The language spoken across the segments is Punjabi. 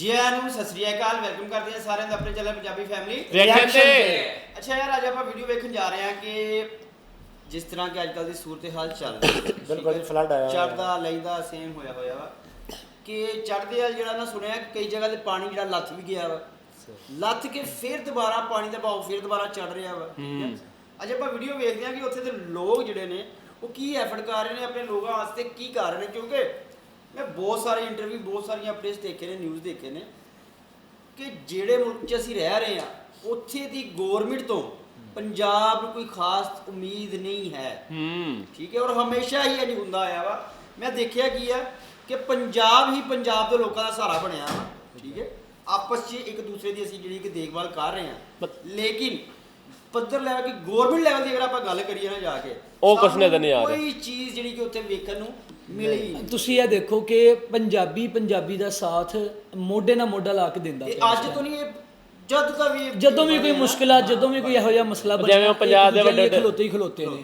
ਜੀ ਆਇਆਂ ਨੂੰ ਸਤਿ ਸ੍ਰੀ ਅਕਾਲ ਵੈਲਕਮ ਕਰਦੇ ਹਾਂ ਸਾਰਿਆਂ ਦਾ ਆਪਣੇ ਚੈਨਲ ਪੰਜਾਬੀ ਫੈਮਿਲੀ Reaction ਤੇ। ਅੱਛਾ ਯਾਰ ਅੱਜ ਆਪਾਂ ਵੀਡੀਓ ਵੇਖਣ ਜਾ ਰਹੇ ਹਾਂ ਕਿ ਜਿਸ ਤਰ੍ਹਾਂ ਕਿ ਅੱਜ ਕੱਲ ਦੀ ਸੂਰਤ ਹਾਲ ਚੱਲ ਰਹੀ ਹੈ ਬਿਲਕੁਲ ਜੀ, flood ਆਇਆ ਹੋਇਆ। ਚੜਦਾ ਲੈਂਦਾ ਸੇਮ ਹੋਇਆ ਹੋਇਆ ਵਾ। ਕਿ ਚੜਦੇ ਵਾਲ ਜਿਹੜਾ ਨਾ ਸੁਣਿਆ ਕਈ ਜਗ੍ਹਾ ਤੇ ਪਾਣੀ ਜਿਹੜਾ ਲੱਥ ਵੀ ਗਿਆ ਵਾ। ਲੱਥ ਕੇ ਫਿਰ ਦੁਬਾਰਾ ਪਾਣੀ ਦਾ ਭਾਅ ਫਿਰ ਦੁਬਾਰਾ ਚੜ ਰਿਹਾ ਵਾ। ਠੀਕ ਹੈ। ਅੱਜ ਆਪਾਂ ਵੀਡੀਓ ਵੇਖਦੇ ਹਾਂ ਕਿ ਉੱਥੇ ਦੇ ਲੋਕ ਜਿਹੜੇ ਨੇ ਉਹ ਕੀ ਐਫਰਟ ਕਰ ਰਹੇ ਨੇ ਆਪਣੇ ਲੋਕਾਂ ਵਾਸਤੇ ਕੀ ਕਰ ਰਹੇ ਨੇ। ਕਿਉਂਕਿ ਮੈਂ ਬਹੁਤ ਸਾਰੇ ਇੰਟਰਵਿਊ ਬਹੁਤ ਸਾਰੀਆਂ ਅਪਡੇਟਸ ਦੇਖੇ ਨੇ ਨਿਊਜ਼ ਦੇਖੇ ਨੇ ਕਿ ਜਿਹੜੇ ਮੁਲਕ 'ਚ ਅਸੀਂ ਰਹਿ ਰਹੇ ਆ ਉੱਥੇ ਦੀ ਗਵਰਨਮੈਂਟ ਤੋਂ ਪੰਜਾਬ ਨੂੰ ਕੋਈ ਖਾਸ ਉਮੀਦ ਨਹੀਂ ਹੈ। ਹੂੰ। ਠੀਕ ਹੈ ਔਰ ਹਮੇਸ਼ਾ ਹੀ ਇਹ ਹੁੰਦਾ ਆਇਆ ਵਾ। ਮੈਂ ਦੇਖਿਆ ਕੀ ਆ ਕਿ ਪੰਜਾਬ ਹੀ ਪੰਜਾਬ ਦੇ ਲੋਕਾਂ ਦਾ ਸਹਾਰਾ ਬਣਿਆ ਵਾ ਠੀਕ ਹੈ। ਆਪਸ 'ਚ ਇੱਕ ਦੂਸਰੇ ਦੀ ਅਸੀਂ ਜਿਹੜੀ ਕਿ ਦੇਖਭਾਲ ਕਰ ਰਹੇ ਹਾਂ। ਲੇਕਿਨ ਪੱਧਰ ਲੈਵਲ ਕਿ ਗਵਰਨਮੈਂਟ ਲੈਵਲ ਦੀ ਅਗਰ ਆਪਾਂ ਗੱਲ ਕਰੀਏ ਨਾ ਜਾ ਕੇ ਉਹ ਕੁਛ ਨਜ਼ਰ ਨਹੀਂ ਆ ਰਿਹਾ। ਕੋਈ ਚੀਜ਼ ਜਿਹੜੀ ਕਿ ਉੱਥੇ ਵੇਖਣ ਨੂੰ ਮਿਲੀ। ਤੁਸੀਂ ਇਹ ਦੇਖੋ ਕਿ ਪੰਜਾਬੀ ਪੰਜਾਬੀ ਦਾ ਸਾਥ ਮੋਢੇ ਨਾਲ ਮੋਢਾ ਲਾ ਕੇ ਦਿੰਦਾ ਪਿਆ ਅੱਜ ਤੋਂ ਨਹੀਂ ਇਹ ਜਦ ਦਾ ਵੀ ਇਹ ਜਦੋਂ ਵੀ ਕੋਈ ਮੁਸ਼ਕਿਲ ਆ ਜਦੋਂ ਵੀ ਕੋਈ ਇਹੋ ਜਿਹਾ ਮਸਲਾ ਬਣਿਆ ਜਿਵੇਂ ਉਹ ਪੰਜਾਬ ਦੇ ਵੱਡੇ- ਖਲੋਤੇ ਹੀ ਖਲੋਤੇ ਨੇ।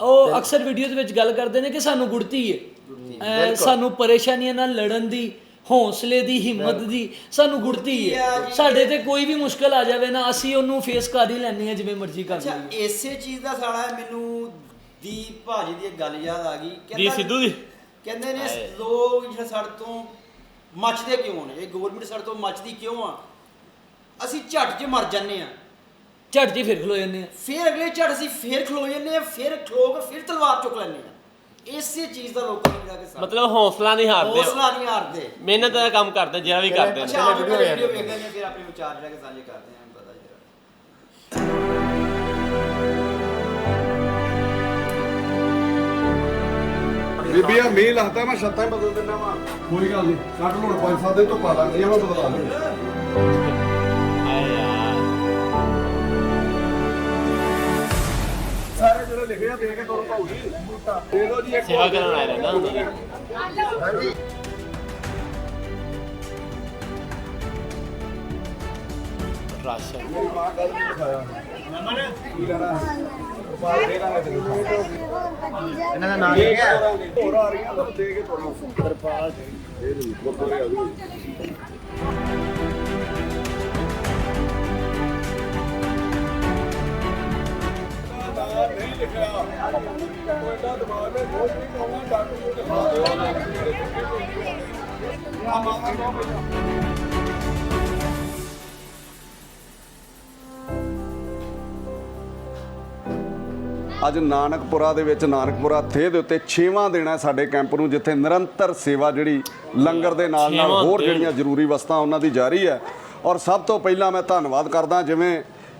ਉਹ ਅਕਸਰ ਵੀਡੀਓ ਦੇ ਵਿੱਚ ਗੱਲ ਕਰਦੇ ਨੇ ਕਿ ਸਾਨੂੰ ਗੁੜਤੀ ਹੈ ਅਹ ਸਾਨੂੰ ਪਰੇਸ਼ਾਨੀਆਂ ਨਾਲ ਲੜਨ ਦੀ ਹੌਸਲੇ ਦੀ ਹਿੰਮਤ ਦੀ ਸਾਨੂੰ ਗੁੜਤੀ ਹੈ। ਸਾਡੇ ਤੇ ਕੋਈ ਵੀ ਮੁਸ਼ਕਿਲ ਆ ਜਾਵੇ ਨਾ ਅਸੀਂ ਉਹਨੂੰ ਫੇਸ ਕਰ ਹੀ ਲੈਂਦੇ ਆ ਜਿਵੇਂ ਮਰਜ਼ੀ ਕਰ ਅੱਛਾ ਲਈਏ। ਇਸੇ ਚੀਜ਼ ਦਾ ਸਾਲਾ ਮੈਨੂੰ ਦੀਪ ਭਾਜੀ ਦੀ ਇੱਕ ਗੱਲ ਯਾਦ ਆ ਗਈ। ਦੀ ਸਿੱਧੂ ਦੀ? ਕਹਿੰਦੇ ਨੇ ਹਾਏ। ਲੋਕ ਜਿਹੜਾ ਸਾਡੇ ਤੋਂ ਮੱਚਦੇ ਕਿਉਂ ਨੇ? ਇਹ ਗਵਰਨਮੈਂਟ ਸਾਡੇ ਤੋਂ ਮੱਚਦੀ ਕਿਉਂ ਆ? ਅਸੀਂ ਝੱਟ 'ਚ ਮਰ ਜਾਂਦੇ ਆ। ਝਟ ਜੀ ਫਿਰ ਖਲੋ ਜਾਂਦੇ ਆ। ਫਿਰ ਅਗਲੇ ਝੱਟ ਅਸੀਂ ਫਿਰ ਖਲੋ ਜਾਂਦੇ ਆ ਫਿਰ ਖਲੋ ਕੇ ਫਿਰ ਤਲਵਾਰ ਚੁੱਕ ਲੈਂਦੇ ਆ। ਇਸੇ ਚੀਜ਼ ਦਾ ਲੋਕਾਂ ਨੂੰ ਜਿਹੜਾ ਕਿ ਸਾਡਾ ਮਤਲਬ ਹੌਸਲਾ ਨਹੀਂ ਹਾਰਦੇ। ਹੌਸਲਾ ਨਹੀਂ ਹਾਰਦੇ। ਮਿਹਨਤ ਦਾ ਕੰਮ ਕਰਦੇ ਜਿਹੜਾ ਵੀ ਕਰਦੇ ਅੱਛਾ ਨੇ ਆਪ ਵੀਡੀਓ ਵੇਖਦੇ ਨੇ ਫਿਰ ਆਪਣੇ ਵਿਚਾਰ ਜਿਹੜਾ ਕਿ ਸਾਂਝੇ ਕਰਦੇ ਆ। ਬੀਬੀਆ ਮੀਂਹ ਲੱਗਦਾ ਮੈਂ ਛੱਤਾਂ ਹੀ ਬਦਲ ਦਿੰਦਾ ਵਾ। ਕੋਈ ਗੱਲ ਨਹੀਂ ਕੱਢ ਲੋੜ ਪੰਜ ਸੱਤ ਦਿਨ ਤੋਂ ਪਾ ਲਾਂਗੇ ਮੈਂ ਬਦਲਾ ਲੂੰਗਾ ਆਏ ਯਾਰ ਸਾਰੇ ਜਿਹੜੇ ਲਿਖੇ ਆ ਦੇ ਕੇ ਤੁਰ ਪਾਉ ਜੀ। ਦੇ ਦਿਓ ਜੀ ਇੱਕ ਸੇਵਾ ਕਰਨ ਆਏ ਰਹਿੰਦਾ ਹੁੰਦਾ ਨੇ। ਰਾਸ਼ਨ। ਇਹਨਾਂ ਦਾ ਨਾਮ ਲਿਖਿਆ ਹੋਰ ਆ ਰਹੀਆਂ ਤਾਂ ਦੇ ਕੇ ਤੁਰੋ ਤਰਪਾਲ ਦੇ ਦੇ ਗੁਰਦੁਆਰੇ ਆ ਗਈ ਨਹੀਂ ਲਿਖਿਆ ਕੋਈ ਏਡਾ ਦਿਮਾਗ ਵਿੱਚ ਕੁਝ ਨਹੀਂ ਪਾਉਣਾ ਡਾਕਟਰ ਨੂੰ ਦਿਖਾ ਦਿਓ ਆ ਮਾਮਾ ਨੂੰ ਅੱਜ ਨਾਨਕਪੁਰਾ ਦੇ ਵਿੱਚ ਨਾਨਕਪੁਰਾ ਥੇ ਦੇ ਉੱਤੇ 6ਵਾਂ ਦਿਨ ਹੈ ਸਾਡੇ ਕੈਂਪ ਨੂੰ ਜਿੱਥੇ ਨਿਰੰਤਰ ਸੇਵਾ ਜਿਹੜੀ ਲੰਗਰ ਦੇ ਨਾਲ ਨਾਲ ਹੋਰ। ਜਿਹੜੀਆਂ ਜ਼ਰੂਰੀ ਵਸਤਾਂ ਉਹਨਾਂ ਦੀ ਜਾਰੀ ਹੈ ਔਰ ਸਭ ਤੋਂ ਪਹਿਲਾਂ ਮੈਂ ਧੰਨਵਾਦ ਕਰਦਾ ਜਿਵੇਂ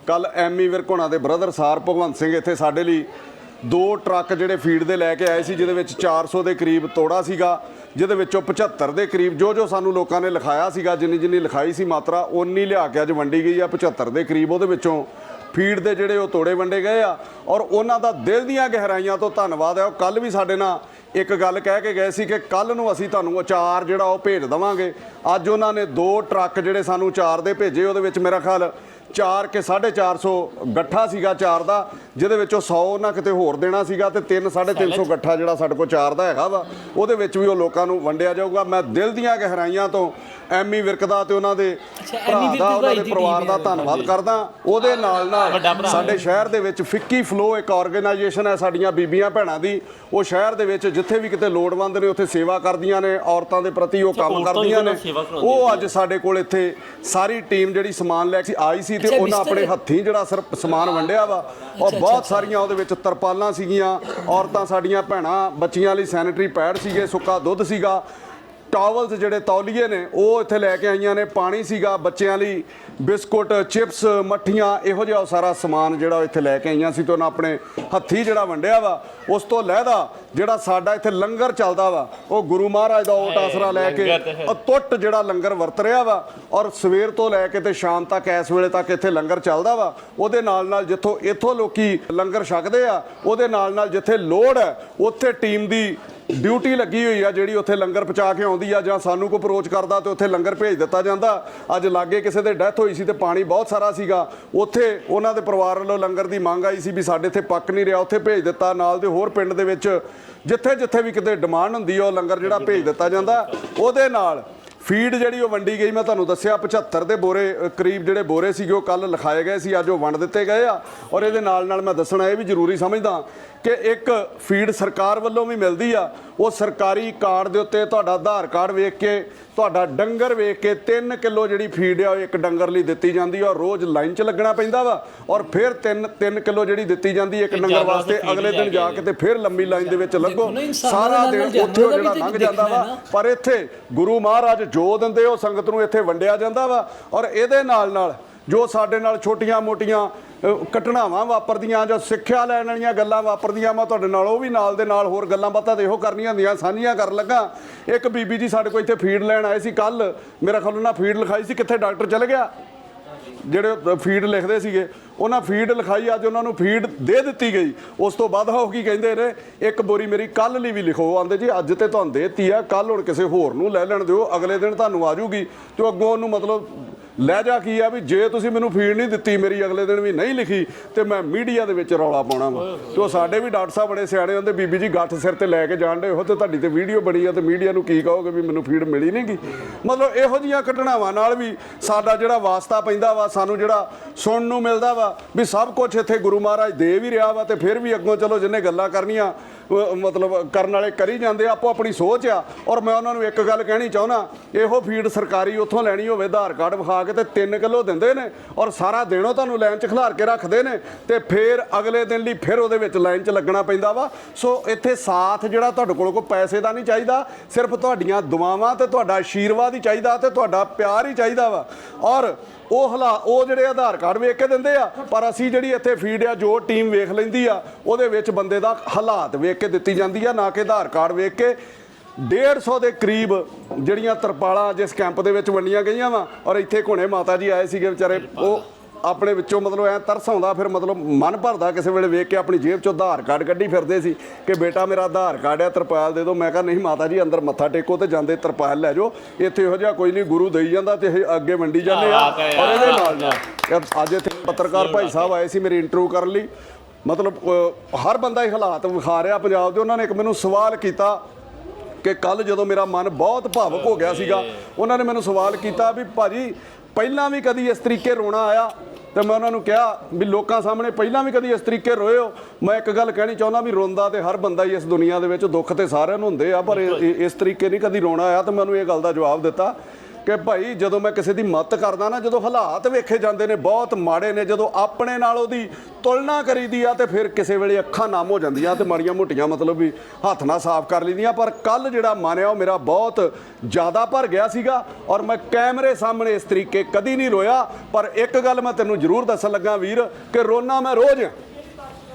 ਕੱਲ ਐਮੀ ਵਿਰਕੋਣਾ ਦੇ ਬ੍ਰਦਰ ਸਾਰ ਭਗਵੰਤ ਸਿੰਘ ਇੱਥੇ ਸਾਡੇ ਲਈ ਦੋ ਟਰੱਕ ਜਿਹੜੇ ਫੀਡ ਦੇ ਲੈ ਕੇ ਆਏ ਸੀ ਜਿਹਦੇ ਵਿੱਚ 400 ਦੇ ਕਰੀਬ ਤੋੜਾ ਸੀਗਾ ਜਿਹਦੇ ਵਿੱਚੋਂ 75 ਦੇ ਕਰੀਬ ਜੋ ਜੋ ਸਾਨੂੰ ਲੋਕਾਂ ਨੇ ਲਿਖਾਇਆ ਸੀਗਾ ਜਿੰਨੀ ਜਿੰਨੀ ਲਿਖਾਈ ਸੀ ਮਾਤਰਾ ਉਨੀ ਲਿਆ ਕੇ ਅੱਜ ਵੰਡੀ ਗਈ ਆ 75 ਦੇ ਕਰੀਬ ਉਹਦੇ ਵਿੱਚੋਂ ਫੀਡ ਦੇ ਜਿਹੜੇ ਉਹ ਤੋੜੇ ਵੰਡੇ ਗਏ ਆ ਔਰ ਉਹਨਾਂ ਦਾ ਦਿਲ ਦੀਆਂ ਗਹਿਰਾਈਆਂ ਤੋਂ ਧੰਨਵਾਦ ਹੈ। ਉਹ ਕੱਲ ਵੀ ਸਾਡੇ ਨਾਲ ਇੱਕ ਗੱਲ ਕਹਿ ਕੇ ਗਏ ਸੀ ਕਿ ਕੱਲ ਨੂੰ ਅਸੀਂ ਤੁਹਾਨੂੰ ਅਚਾਰ ਜਿਹੜਾ ਉਹ ਭੇਜ ਦਵਾਂਗੇ। ਅੱਜ ਉਹਨਾਂ ਨੇ ਦੋ ਟਰੱਕ ਜਿਹੜੇ ਸਾਨੂੰ ਅਚਾਰ ਦੇ ਭੇਜੇ ਉਹਦੇ ਵਿੱਚ ਮੇਰਾ ਖਿਆਲ ਚਾਰ ਕੇ 450 ਗੱਠਾ ਸੀਗਾ ਚਾਰ ਦਾ ਜਿਹਦੇ ਵਿੱਚੋਂ 100 ਉਹਨਾਂ ਕਿਤੇ ਹੋਰ ਦੇਣਾ ਸੀਗਾ ਤੇ 3 350 ਗੱਠਾ ਜਿਹੜਾ ਸਾਡੇ ਕੋਲ ਚਾਰ ਦਾ ਹੈਗਾ ਵਾ ਉਹਦੇ ਵਿੱਚ ਵੀ ਉਹ ਲੋਕਾਂ ਨੂੰ ਵੰਡਿਆ ਜਾਊਗਾ। ਮੈਂ ਦਿਲ ਦੀਆਂ ਗਹਿਰਾਈਆਂ ਤੋਂ ਐਮੀ ਵਿਰਕਦਾ ਤੇ ਉਹਨਾਂ ਦੇ ਭਰਾ ਦਾ ਉਹਨਾਂ ਦੇ ਪਰਿਵਾਰ ਦਾ। ਧੰਨਵਾਦ ਕਰਦਾ। ਉਹਦੇ ਨਾਲ ਨਾਲ ਸਾਡੇ ਸ਼ਹਿਰ ਦੇ ਵਿੱਚ ਫਿੱਕੀ ਫਲੋ ਇੱਕ ਆਰਗੇਨਾਈਜੇਸ਼ਨ ਹੈ ਸਾਡੀਆਂ ਬੀਬੀਆਂ ਭੈਣਾਂ ਦੀ। ਉਹ ਸ਼ਹਿਰ ਦੇ ਵਿੱਚ ਜਿੱਥੇ ਵੀ ਕਿਤੇ ਲੋੜਵੰਦ ਨੇ ਉੱਥੇ ਸੇਵਾ ਕਰਦੀਆਂ ਨੇ ਔਰਤਾਂ ਦੇ ਪ੍ਰਤੀ ਉਹ ਕੰਮ ਕਰਦੀਆਂ ਨੇ। ਉਹ ਅੱਜ ਸਾਡੇ ਕੋਲ ਇੱਥੇ ਸਾਰੀ ਟੀਮ ਜਿਹੜੀ ਸਮਾਨ ਲੈ ਕੇ ਆਈ ਸੀ ਤੇ ਉਹਨਾਂ? ਆਪਣੇ ਹੱਥੀਂ ਜਿਹੜਾ ਸਿਰ ਸਮਾਨ ਵੰਡਿਆ ਵਾ। ਔਰ ਬਹੁਤ। ਸਾਰੀਆਂ ਉਹਦੇ ਵਿੱਚ ਤਰਪਾਲਾਂ ਸੀਗੀਆਂ। ਔਰਤਾਂ ਸਾਡੀਆਂ ਭੈਣਾਂ ਬੱਚੀਆਂ ਲਈ ਸੈਨੀਟਰੀ ਪੈਡ ਸੀਗੇ ਸੁੱਕਾ ਦੁੱਧ ਸੀਗਾ। ਟਾਵਲਸ ਜਿਹੜੇ ਤੌਲੀਏ ਨੇ ਉਹ ਇੱਥੇ ਲੈ ਕੇ ਆਈਆਂ ਨੇ ਪਾਣੀ ਸੀਗਾ ਬੱਚਿਆਂ ਲਈ। ਬਿਸਕੁਟ ਚਿਪਸ ਮੱਠੀਆਂ ਇਹੋ ਜਿਹਾ ਸਾਰਾ ਸਮਾਨ ਜਿਹੜਾ ਇੱਥੇ ਲੈ ਕੇ ਆਈਆਂ ਸੀ ਤੇ ਉਹਨਾਂ ਆਪਣੇ ਹੱਥੀ ਜਿਹੜਾ ਵੰਡਿਆ ਵਾ ਉਸ ਤੋਂ ਲਹਿਦਾ ਜਿਹੜਾ ਸਾਡਾ ਇੱਥੇ ਲੰਗਰ ਚੱਲਦਾ ਵਾ ਉਹ ਗੁਰੂ ਮਹਾਰਾਜ ਦਾ ਓਟ ਆਸਰਾ ਲੈ ਕੇ ਅਤੁੱਟ ਜਿਹੜਾ ਲੰਗਰ ਵਰਤ ਰਿਹਾ ਵਾ ਔਰ ਸਵੇਰ ਤੋਂ ਲੈ ਕੇ ਤੇ ਸ਼ਾਮ ਤੱਕ ਇਸ ਵੇਲੇ ਤੱਕ ਇੱਥੇ ਲੰਗਰ ਚੱਲਦਾ ਵਾ ਉਹਦੇ ਨਾਲ ਨਾਲ ਜਿੱਥੋਂ ਇੱਥੋਂ ਲੋਕੀ ਲੰਗਰ ਛਕਦੇ ਆ ਉਹਦੇ ਨਾਲ ਨਾਲ ਜਿੱਥੇ ਲੋੜ ਹੈ ਉੱਥੇ ਟੀਮ ਦੀ ਡਿਊਟੀ ਲੱਗੀ ਹੋਈ ਆ ਜਿਹੜੀ ਉੱਥੇ ਲੰਗਰ ਪਹੁੰਚਾ ਕੇ ਆਉਂਦੀ ਆ ਜਾਂ ਸਾਨੂੰ ਕੋਈ ਅਪਰੋਚ ਕਰਦਾ ਤੇ ਉੱਥੇ ਲੰਗਰ ਭੇਜ ਦਿੱਤਾ ਜਾਂਦਾ ਅੱਜ ਲਾਗੇ ਕਿਸੇ ਦੇ ਡੈਥ ਹੋਈ ਸੀ ਤੇ ਪਾਣੀ ਬਹੁਤ ਸਾਰਾ ਸੀਗਾ। ਉੱਥੇ ਉਹਨਾਂ ਦੇ ਪਰਿਵਾਰ ਵੱਲੋਂ ਲੰਗਰ ਦੀ ਮੰਗ ਆਈ ਸੀ ਵੀ ਸਾਡੇ ਇੱਥੇ ਪੱਕ ਨਹੀਂ ਰਿਹਾ, ਉੱਥੇ ਭੇਜ ਦਿੱਤਾ ਨਾਲ ਦੇ ਹੋਰ ਪਿੰਡ ਦੇ ਵਿੱਚ। ਜਿੱਥੇ ਜਿੱਥੇ ਵੀ ਕਿਤੇ ਡਿਮਾਂਡ ਹੁੰਦੀ ਆ, ਉਹ ਲੰਗਰ ਜਿਹੜਾ ਭੇਜ ਦਿੱਤਾ ਜਾਂਦਾ। ਉਹਦੇ ਨਾਲ ਫੀਡ ਜਿਹੜੀ ਉਹ ਵੰਡੀ ਗਈ, ਮੈਂ ਤੁਹਾਨੂੰ ਦੱਸਿਆ 75 ਦੇ ਬੋਰੇ ਕਰੀਬ ਜਿਹੜੇ ਬੋਰੇ ਸੀਗੇ, ਉਹ ਕੱਲ ਲਿਖਾਏ ਗਏ ਸੀ, ਅੱਜ ਉਹ ਵੰਡ ਦਿੱਤੇ ਗਏ ਆ। ਔਰ ਇਹਦੇ ਨਾਲ ਨਾਲ ਮੈਂ ਦੱਸਣਾ ਇਹ ਵੀ ਜ਼ਰੂਰੀ ਸਮਝਦਾ ਕਿ ਇੱਕ ਫੀਡ ਸਰਕਾਰ ਵੱਲੋਂ ਵੀ ਮਿਲਦੀ ਆ ਉਹ ਸਰਕਾਰੀ ਕਾਰਡ ਦੇ ਉੱਤੇ ਤੁਹਾਡਾ ਆਧਾਰ ਕਾਰਡ ਵੇਖ ਕੇ ਤੁਹਾਡਾ ਡੰਗਰ ਵੇਖ ਕੇ 3 ਕਿਲੋ ਜਿਹੜੀ ਫੀਡ ਆ ਉਹ ਇੱਕ ਡੰਗਰ ਲਈ ਦਿੱਤੀ ਜਾਂਦੀ ਆ ਔਰ ਰੋਜ਼ ਲਾਈਨ 'ਚ ਲੱਗਣਾ ਪੈਂਦਾ ਵਾ ਔਰ ਫਿਰ 3 3 ਕਿਲੋ ਜਿਹੜੀ ਦਿੱਤੀ ਜਾਂਦੀ ਇੱਕ ਡੰਗਰ ਵਾਸਤੇ ਅਗਲੇ ਦਿਨ ਜਾ ਕੇ ਤੇ ਫਿਰ ਲੰਮੀ ਲਾਈਨ ਦੇ ਵਿੱਚ ਲੱਗੋ ਸਾਰਾ ਦਿਨ ਉੱਥੇ ਜਿਹੜਾ ਲੰਘ ਜਾਂਦਾ ਵਾ। ਪਰ ਇੱਥੇ ਗੁਰੂ ਮਹਾਰਾਜ ਜੋ ਦਿੰਦੇ ਉਹ ਸੰਗਤ ਨੂੰ ਇੱਥੇ ਵੰਡਿਆ ਜਾਂਦਾ ਵਾ ਔਰ ਇਹਦੇ ਨਾਲ ਨਾਲ ਜੋ ਸਾਡੇ ਨਾਲ ਛੋਟੀਆਂ-ਮੋਟੀਆਂ ਅ, ਘਟਨਾਵਾਂ ਵਾਪਰਦੀਆਂ ਜਾਂ ਸਿੱਖਿਆ ਲੈਣ ਵਾਲੀਆਂ ਗੱਲਾਂ ਵਾਪਰਦੀਆਂ, ਮੈਂ ਤੁਹਾਡੇ ਨਾਲ, ਉਹ ਵੀ ਨਾਲ ਦੇ ਨਾਲ ਹੋਰ ਗੱਲਾਂ ਬਾਤਾਂ ਤੇ ਇਹੋ ਕਰਨੀਆਂ ਹੁੰਦੀਆਂ, ਸਾਂਝੀਆਂ ਕਰਨ ਲੱਗਾ। ਇੱਕ ਬੀਬੀ ਜੀ ਸਾਡੇ ਕੋਲ ਇੱਥੇ ਫੀਡ ਲੈਣ ਆਏ ਸੀ ਕੱਲ ਮੇਰਾ ਖਿਆਲ ਉਹਨਾਂ ਫੀਡ ਲਿਖਾਈ ਸੀ, ਕਿੱਥੇ ਡਾਕਟਰ ਚਲ ਗਿਆ? ਜਿਹੜੇ ਫੀਡ ਲਿਖਦੇ ਸੀਗੇ, ਉਹਨਾਂ ਫੀਡ ਲਿਖਾਈ, ਅੱਜ ਉਹਨਾਂ ਨੂੰ ਫੀਡ ਦੇ ਦਿੱਤੀ ਗਈ। ਉਸ ਤੋਂ ਬਾਅਦ ਉਹ ਕੀ ਕਹਿੰਦੇ ਨੇ, ਇੱਕ ਬੋਰੀ ਮੇਰੀ ਕੱਲ ਲਈ ਵੀ ਲਿਖੋ। ਆਂਦੇ ਜੀ, ਅੱਜ ਤੇ ਤੁਹਾਨੂੰ ਦੇਤੀ ਆ ਕੱਲ ਹੁਣ ਕਿਸੇ ਹੋਰ ਨੂੰ ਲੈ ਲੈਣ ਦਿਓ, ਅਗਲੇ ਦਿਨ ਤੁਹਾਨੂੰ ਆ ਜਾਊਗੀ ਤੇ ਅੱਗੋਂ ਉਹਨੂੰ ਮਤਲਬ ਲੈ ਜਾ ਕੀ ਆ ਵੀ ਜੇ ਤੁਸੀਂ ਮੈਨੂੰ ਫੀਡ ਨਹੀਂ ਦਿੱਤੀ, ਮੇਰੀ ਅਗਲੇ ਦਿਨ ਵੀ ਨਹੀਂ ਲਿਖੀ, ਤੇ ਮੈਂ ਮੀਡੀਆ ਦੇ ਵਿੱਚ ਰੌਲਾ ਪਾਉਣਾ ਵਾ। ਤੇ ਉਹ ਸਾਡੇ ਵੀ ਡਾਕਟਰ ਸਾਹਿਬ ਬੜੇ ਸਿਆਣੇ ਹੁੰਦੇ, ਬੀਬੀ ਜੀ ਗੱਠ ਸਿਰ ਤੇ ਲੈ ਕੇ ਜਾਣ ਦੇ ਉਹ ਤੇ ਤੁਹਾਡੀ ਤੇ ਵੀਡੀਓ ਬਣੀ ਆ, ਤੇ ਮੀਡੀਆ ਨੂੰ ਕੀ ਕਹੋਗੇ ਵੀ ਮੈਨੂੰ ਫੀਡ ਮਿਲੀ ਨਹੀਂਗੀ ਮਤਲਬ ਇਹੋ ਜੀਆਂ ਘਟਨਾਵਾਂ ਨਾਲ ਵੀ ਸਾਡਾ ਜਿਹੜਾ ਵਾਸਤਾ ਪੈਂਦਾ ਵਾ, ਸਾਨੂੰ ਜਿਹੜਾ ਸੁਣਨ ਨੂੰ ਮਿਲਦਾ ਵਾ, ਵੀ ਸਭ ਕੁਝ ਇੱਥੇ ਗੁਰੂ ਮਹਾਰਾਜ ਦੇ ਵੀ ਰਿਹਾ ਵਾ, ਤੇ ਫਿਰ ਵੀ ਅੱਗੋਂ ਚਲੋ ਜਿੰਨੇ ਗੱਲਾਂ ਕਰਨੀਆਂ ਮਤਲਬ ਕਰਨ ਵਾਲੇ ਕਰੀ ਜਾਂਦੇ ਆ, ਆਪੋ ਆਪਣੀ ਸੋਚ ਆ। ਔਰ ਮੈਂ ਉਹਨਾਂ ਨੂੰ ਇੱਕ ਗੱਲ ਕਹਿਣੀ ਚਾਹੁੰਦਾ ਇਹੋ ਫੀਡ ਸਰਕਾਰੀ ਉੱਥੋਂ ਲੈਣੀ ਹੋਵੇ ਆਧਾਰ ਕਾਰਡ ਵਿਖਾ ਕੇ ਤੇ 3 ਕਿਲੋ ਦਿੰਦੇ ਨੇ ਔਰ ਸਾਰਾ ਦਿਨ ਉਹ ਤੁਹਾਨੂੰ ਲਾਈਨ 'ਚ ਖਿਲਾਰ ਕੇ ਰੱਖਦੇ ਨੇ ਤੇ ਫਿਰ ਅਗਲੇ ਦਿਨ ਲਈ ਫਿਰ ਉਹਦੇ ਵਿੱਚ ਲਾਈਨ 'ਚ ਲੱਗਣਾ ਪੈਂਦਾ ਵਾ। ਸੋ ਇੱਥੇ ਸਾਥ ਜਿਹੜਾ ਤੁਹਾਡੇ ਕੋਲ ਕੋਈ ਪੈਸੇ ਦਾ ਨਹੀਂ ਚਾਹੀਦਾ ਸਿਰਫ ਤੁਹਾਡੀਆਂ ਦੁਆਵਾਂ ਤੇ ਤੁਹਾਡਾ ਆਸ਼ੀਰਵਾਦ ਹੀ ਚਾਹੀਦਾ ਤੇ ਤੁਹਾਡਾ ਪਿਆਰ ਹੀ ਚਾਹੀਦਾ ਵਾ। ਔਰ ਉਹ ਹਲਾ ਉਹ ਜਿਹੜੇ ਆਧਾਰ ਕਾਰਡ ਵੇਖ ਕੇ ਦਿੰਦੇ ਆ ਪਰ ਅਸੀਂ ਜਿਹੜੀ ਇੱਥੇ ਫੀਡ ਆ ਜੋ ਟੀਮ ਵੇਖ ਲੈਂਦੀ ਆ ਉਹਦੇ ਵਿੱਚ ਬੰਦੇ ਦਾ ਹਾਲਾਤ ਵੇਖ ਕੇ ਦਿੱਤੀ ਜਾਂਦੀ ਆ ਨਾ ਕਿ ਆਧਾਰ ਕਾਰਡ ਵੇਖ ਕੇ। 150 ਦੇ ਕਰੀਬ ਜਿਹੜੀਆਂ ਤਰਪਾਲਾਂ ਜਿਸ ਕੈਂਪ ਦੇ ਵਿੱਚ ਵੰਡੀਆਂ ਗਈਆਂ ਵਾ ਔਰ ਇੱਥੇ ਘੁਣੇ ਮਾਤਾ ਜੀ ਆਏ ਸੀਗੇ ਵਿਚਾਰੇ ਉਹ ਆਪਣੇ ਵਿੱਚੋਂ ਮਤਲਬ ਐ ਤਰਸ ਆਉਂਦਾ ਫਿਰ ਮਤਲਬ ਮਨ ਭਰਦਾ ਕਿਸੇ ਵੇਲੇ ਵੇਖ ਕੇ ਆਪਣੀ ਜੇਬ ਚੋਂ ਆਧਾਰ ਕਾਰਡ ਕੱਢੀ ਫਿਰਦੇ ਸੀ ਕਿ ਬੇਟਾ ਮੇਰਾ ਆਧਾਰ ਕਾਰਡ ਆ ਤਰਪਾਲ ਦੇ ਦਿਓ। ਮੈਂ ਕਿਹਾ ਨਹੀਂ ਮਾਤਾ ਜੀ ਅੰਦਰ ਮੱਥਾ ਟੇਕੋ ਤੇ ਜਾਂਦੇ ਤਰਪਾਲ ਲੈ ਜਾਓ। ਇੱਥੇ ਇਹੋ ਜਿਹਾ ਕੋਈ ਨਹੀਂ ਗੁਰੂ ਦੇਈ ਜਾਂਦਾ ਤੇ ਇਹ ਅੱਗੇ ਵੰਡੀ ਜਾਂਦੇ ਆ। ਔਰ ਇਹਦੇ ਨਾਲ। ਨਾਲ ਅੱਜ ਇੱਥੇ ਪੱਤਰਕਾਰ ਭਾਈ ਸਾਹਿਬ ਆਏ ਸੀ ਮੇਰੀ ਇੰਟਰਵਿਊ ਕਰਨ ਲਈ। ਮਤਲਬ ਹਰ ਬੰਦਾ ਇਹ ਹਾਲਾਤ ਵਿਖਾ ਰਿਹਾ ਪੰਜਾਬ ਦੇ। ਉਹਨਾਂ ਨੇ ਇੱਕ ਮੈਨੂੰ ਸਵਾਲ ਕੀਤਾ ਕਿ ਕੱਲ ਜਦੋਂ ਮੇਰਾ ਮਨ ਬਹੁਤ ਭਾਵੁਕ ਹੋ ਗਿਆ ਸੀਗਾ, ਉਹਨਾਂ ਨੇ ਮੈਨੂੰ ਸਵਾਲ ਕੀਤਾ ਵੀ ਭਾਜੀ, ਪਹਿਲਾਂ ਵੀ ਕਦੀ ਇਸ ਤਰੀਕੇ ਰੋਣਾ ਆਇਆ? ਤੇ ਮੈਂ ਉਹਨਾਂ ਨੂੰ ਕਿਹਾ ਵੀ ਲੋਕਾਂ ਸਾਹਮਣੇ ਪਹਿਲਾਂ ਵੀ ਕਦੀ ਇਸ ਤਰੀਕੇ ਰੋਏ ਹੋ? ਮੈਂ ਇੱਕ ਗੱਲ ਕਹਿਣੀ ਚਾਹੁੰਦਾ ਵੀ ਰੋਂਦਾ ਤੇ ਹਰ ਬੰਦਾ ਹੀ ਇਸ ਦੁਨੀਆ ਦੇ ਵਿੱਚ ਦੁੱਖ ਤੇ ਸਾਰਿਆਂ ਨੂੰ ਹੁੰਦੇ ਆ, ਪਰ ਇਹ- ਇਸ ਤਰੀਕੇ ਨਹੀਂ ਕਦੀ ਰੋਣਾ ਆਇਆ ਤੇ ਮੈਨੂੰ ਇਹ ਗੱਲ ਦਾ ਜਵਾਬ ਦਿੱਤਾ। ਕਿ ਭਾਈ ਜਦੋਂ ਮੈਂ ਕਿਸੇ ਦੀ ਮਦਦ ਕਰਦਾ ਨਾ, ਜਦੋਂ ਹਾਲਾਤ ਵੇਖੇ ਜਾਂਦੇ ਨੇ, ਬਹੁਤ ਮਾੜੇ ਨੇ, ਜਦੋਂ ਆਪਣੇ ਨਾਲ ਉਹਦੀ ਤੁਲਨਾ ਕਰੀਦੀ ਆ ਤੇ ਫਿਰ ਕਿਸੇ ਵੇਲੇ ਅੱਖਾਂ ਨਾਮ ਹੋ ਜਾਂਦੀਆਂ ਤੇ ਮਾੜੀਆਂ ਮੋਟੀਆਂ ਮਤਲਬ ਵੀ ਹੱਥ ਨਾਲ ਸਾਫ਼ ਕਰ ਲੈਂਦੀਆਂ। ਪਰ ਕੱਲ ਜਿਹੜਾ ਮਨ ਆ ਉਹ ਮੇਰਾ ਬਹੁਤ ਜ਼ਿਆਦਾ ਭਰ ਗਿਆ ਸੀਗਾ ਔਰ ਮੈਂ ਕੈਮਰੇ ਸਾਹਮਣੇ ਇਸ ਤਰੀਕੇ ਕਦੀ ਨਹੀਂ ਰੋਇਆ। ਪਰ ਇੱਕ ਗੱਲ ਮੈਂ ਤੈਨੂੰ ਜ਼ਰੂਰ ਦੱਸਣ ਲੱਗਾ ਵੀਰ, ਕਿ ਰੋਣਾ ਮੈਂ ਰੋਜ਼ ਆ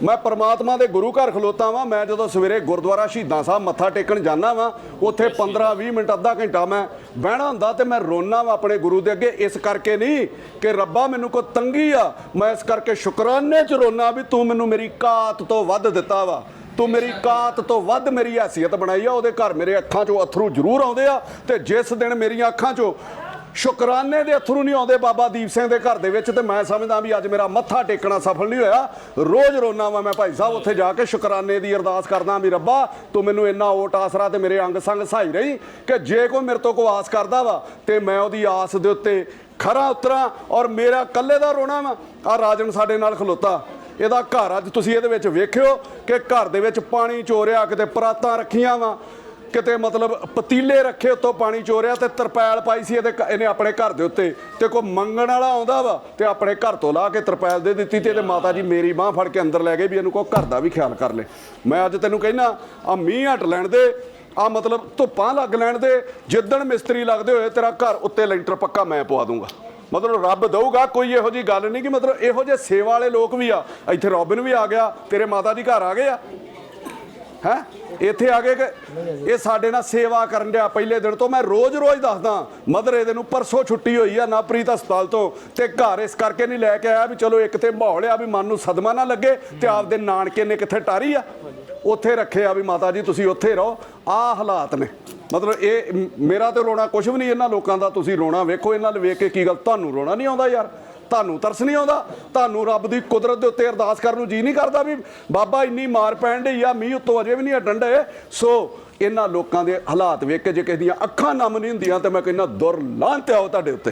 ਮੈਂ ਪ੍ਰਮਾਤਮਾ ਦੇ ਗੁਰੂ ਘਰ ਖਲੋਤਾ ਵਾਂ। ਮੈਂ ਜਦੋਂ ਸਵੇਰੇ ਗੁਰਦੁਆਰਾ ਸ਼ਹੀਦਾਂ ਸਾਹਿਬ ਮੱਥਾ ਟੇਕਣ ਜਾਂਦਾ ਵਾਂ ਉੱਥੇ 15-20 ਮਿੰਟ ਅੱਧਾ ਘੰਟਾ ਮੈਂ ਬਹਿਣਾ ਹੁੰਦਾ ਤੇ ਮੈਂ ਰੋਣਾ ਵਾਂ ਆਪਣੇ ਗੁਰੂ ਦੇ ਅੱਗੇ। ਇਸ ਕਰਕੇ ਨਹੀਂ ਕਿ ਰੱਬਾ ਮੈਨੂੰ ਕੋ ਤੰਗੀ ਆ। ਮੈਂ ਇਸ ਕਰਕੇ ਸ਼ੁਕਰਾਨੇ ਚ ਰੋਣਾ ਵੀ ਤੂੰ ਮੈਨੂੰ ਮੇਰੀ ਕਾਤ ਤੋਂ ਵੱਧ ਦਿੱਤਾ ਵਾ। ਤੂੰ ਮੇਰੀ ਕਾਤ ਤੋਂ ਵੱਧ ਮੇਰੀ ਹੈਸੀਅਤ ਬਣਾਈ ਆ। ਉਹਦੇ ਘਰ ਮੇਰੇ ਅੱਖਾਂ 'ਚੋਂ ਅਥਰੂ ਜ਼ਰੂਰ ਆਉਂਦੇ ਆ ਤੇ ਜਿਸ ਦਿਨ ਮੇਰੀਆਂ ਅੱਖਾਂ 'ਚੋਂ ਸ਼ੁਕਰਾਨੇ ਦੇ ਅਥਰੂ ਨਹੀਂ ਆਉਂਦੇ ਬਾਬਾ ਦੀਪ ਸਿੰਘ ਦੇ ਘਰ ਦੇ ਵਿੱਚ ਤੇ ਮੈਂ ਸਮਝਦਾ ਵੀ ਅੱਜ ਮੇਰਾ ਮੱਥਾ ਟੇਕਣਾ ਸਫਲ ਨਹੀਂ ਹੋਇਆ। ਰੋਜ਼ ਰੋਣਾ ਵਾ ਮੈਂ ਭਾਈ ਸਾਹਿਬ ਉੱਥੇ ਜਾ ਕੇ ਸ਼ੁਕਰਾਨੇ ਦੀ ਅਰਦਾਸ ਕਰਦਾ ਵੀ ਰੱਬਾ, ਤੂੰ ਮੈਨੂੰ ਇੰਨਾ ਓਟ ਆਸਰਾ ਤੇ ਮੇਰੇ ਅੰਗ ਸੰਗ ਸਹਾਈ ਰਹੀ ਕਿ ਜੇ ਕੋਈ ਮੇਰੇ ਤੋਂ ਕੋ ਆਸ ਕਰਦਾ ਵਾ ਤੇ ਮੈਂ ਉਹਦੀ ਆਸ ਦੇ ਉੱਤੇ ਖਰਾ ਉਤਰਾਂ ਔਰ ਮੇਰਾ ਕੱਲੇ ਦਾ ਰੋਣਾ ਵਾ। ਆ ਰਾਜਨ ਸਾਡੇ ਨਾਲ ਖਲੋਤਾ। ਇਹਦਾ ਘਰ ਅੱਜ ਤੁਸੀਂ ਇਹਦੇ ਵਿੱਚ ਵੇਖਿਓ ਕਿ ਘਰ ਦੇ ਵਿੱਚ ਪਾਣੀ ਚੋਰਿਆ, ਕਿਤੇ ਪਰਾਤਾਂ ਰੱਖੀਆਂ ਵਾ। ਕਿਤੇ ਮਤਲਬ ਪਤੀਲੇ ਰੱਖੇ ਉੱਤੋਂ ਪਾਣੀ ਚੋਰਿਆ ਤੇ ਤਰਪੈਲ ਪਾਈ ਸੀ ਇਹਦੇ ਘ- ਇਹਨੇ ਆਪਣੇ ਘਰ ਦੇ ਉੱਤੇ ਤੇ ਕੋਈ ਮੰਗਣ ਵਾਲਾ ਆਉਂਦਾ ਵਾ ਤੇ ਆਪਣੇ ਘਰ ਤੋਂ ਲਾ ਕੇ ਤਰਪੈਲ ਦੇ ਦਿੱਤੀ ਤੇ ਇਹਦੇ ਮਾਤਾ ਜੀ ਮੇਰੀ ਬਾਹ ਫੜ ਕੇ ਅੰਦਰ ਲੈ ਗਏ ਵੀ ਇਹਨੂੰ ਕੋ ਘਰ ਦਾ ਵੀ ਖਿਆਲ ਕਰ ਲੈ। ਮੈਂ ਅੱਜ ਤੈਨੂੰ ਕਹਿਣਾ ਆ ਮੀਂਹ ਹਟ ਲੈਣ ਦੇ ਆ ਮਤਲਬ ਧੁੱਪਾਂ ਲੱਗ ਲੈਣ ਦੇ, ਜਿੱਦਣ ਮਿਸਤਰੀ ਲੱਗਦੇ ਹੋਏ ਤੇਰਾ ਘਰ ਉੱਤੇ ਲੈਂਟਰ ਪੱਕਾ ਮੈਂ ਪਵਾ ਦੂੰਗਾ। ਮਤਲਬ ਰੱਬ ਦਊਗਾ, ਕੋਈ ਇਹੋ ਜੀ ਗੱਲ ਨਹੀਂ ਕਿ ਮਤਲਬ ਇਹੋ ਜਿਹੇ ਸੇਵਾ ਵਾਲੇ ਲੋਕ ਵੀ ਆ। ਇੱਥੇ ਰੋਬਿਨ ਵੀ ਆ ਗਿਆ, ਤੇਰੇ ਮਾਤਾ ਜੀ ਘਰ ਆ ਗਏ ਆ। ਹੈ? ਇੱਥੇ ਆ ਗਏ ਕਿ ਇਹ ਸਾਡੇ ਨਾਲ ਸੇਵਾ ਕਰਨ ਡਿਆ ਪਹਿਲੇ ਦਿਨ ਤੋਂ। ਮੈਂ ਰੋਜ਼-ਰੋਜ਼ ਦੱਸਦਾ, ਮਦਰ ਇਹਦੇ ਨੂੰ ਪਰਸੋਂ ਛੁੱਟੀ ਹੋਈ ਆ ਨਾਪ੍ਰੀਤ ਹਸਪਤਾਲ ਤੋਂ ਤੇ ਘਰ ਇਸ ਕਰਕੇ ਨਹੀਂ ਲੈ ਕੇ ਆਇਆ ਵੀ ਚਲੋ ਇੱਕ ਤੇ ਮਾਹੌਲ ਆ ਵੀ ਮਨ ਨੂੰ ਸਦਮਾ ਨਾ ਲੱਗੇ ਤੇ ਆਪਦੇ ਨਾਨਕੇ ਨੇ ਕਿੱਥੇ ਟਾਰੀ ਆ। ਉੱਥੇ ਰੱਖਿਆ ਵੀ ਮਾਤਾ ਜੀ, ਤੁਸੀਂ ਉੱਥੇ ਰਹੋ। ਆਹ ਹਾਲਾਤ ਨੇ। ਮਤਲਬ ਇਹ ਮੇਰਾ ਤੇ ਰੋਣਾ ਕੁਝ ਵੀ ਨਹੀਂ ਇਹਨਾਂ ਲੋਕਾਂ ਦਾ, ਤੁਸੀਂ ਰੋਣਾ ਵੇਖੋ। ਇਹਨਾਂ ਨੂੰ ਵੇਖ ਕੇ ਕੀ ਗੱਲ, ਤੁਹਾਨੂੰ ਰੋਣਾ ਨਹੀਂ ਆਉਂਦਾ ਯਾਰ। ਤੁਹਾਨੂੰ ਤਰਸ ਨਹੀਂ ਆਉਂਦਾ ਤੁਹਾਨੂੰ ਰੱਬ ਦੀ ਕੁਦਰਤ ਦੇ ਉੱਤੇ ਅਰਦਾਸ ਕਰਨ ਨੂੰ ਜੀ ਨਹੀਂ ਕਰਦਾ ਵੀ ਬਾਬਾ ਇੰਨੀ ਮਾਰ ਪੈਣ ਡਈ ਆ ਮੀਂਹ ਉੱਤੋਂ ਅਜੇ ਵੀ ਨਹੀਂ ਹਟਣ ਡੇ ਸੋ ਇਹਨਾਂ ਲੋਕਾਂ ਦੇ ਹਾਲਾਤ ਵੇਖ ਕੇ ਜੇ ਕਿਸੇ ਦੀਆਂ ਅੱਖਾਂ ਨਮ ਨਹੀਂ ਹੁੰਦੀਆਂ ਤੇ ਮੈਂ ਕਹਿੰਦਾ ਦੁਰ ਲਾਂਤ ਆਓ ਤੁਹਾਡੇ ਉੱਤੇ।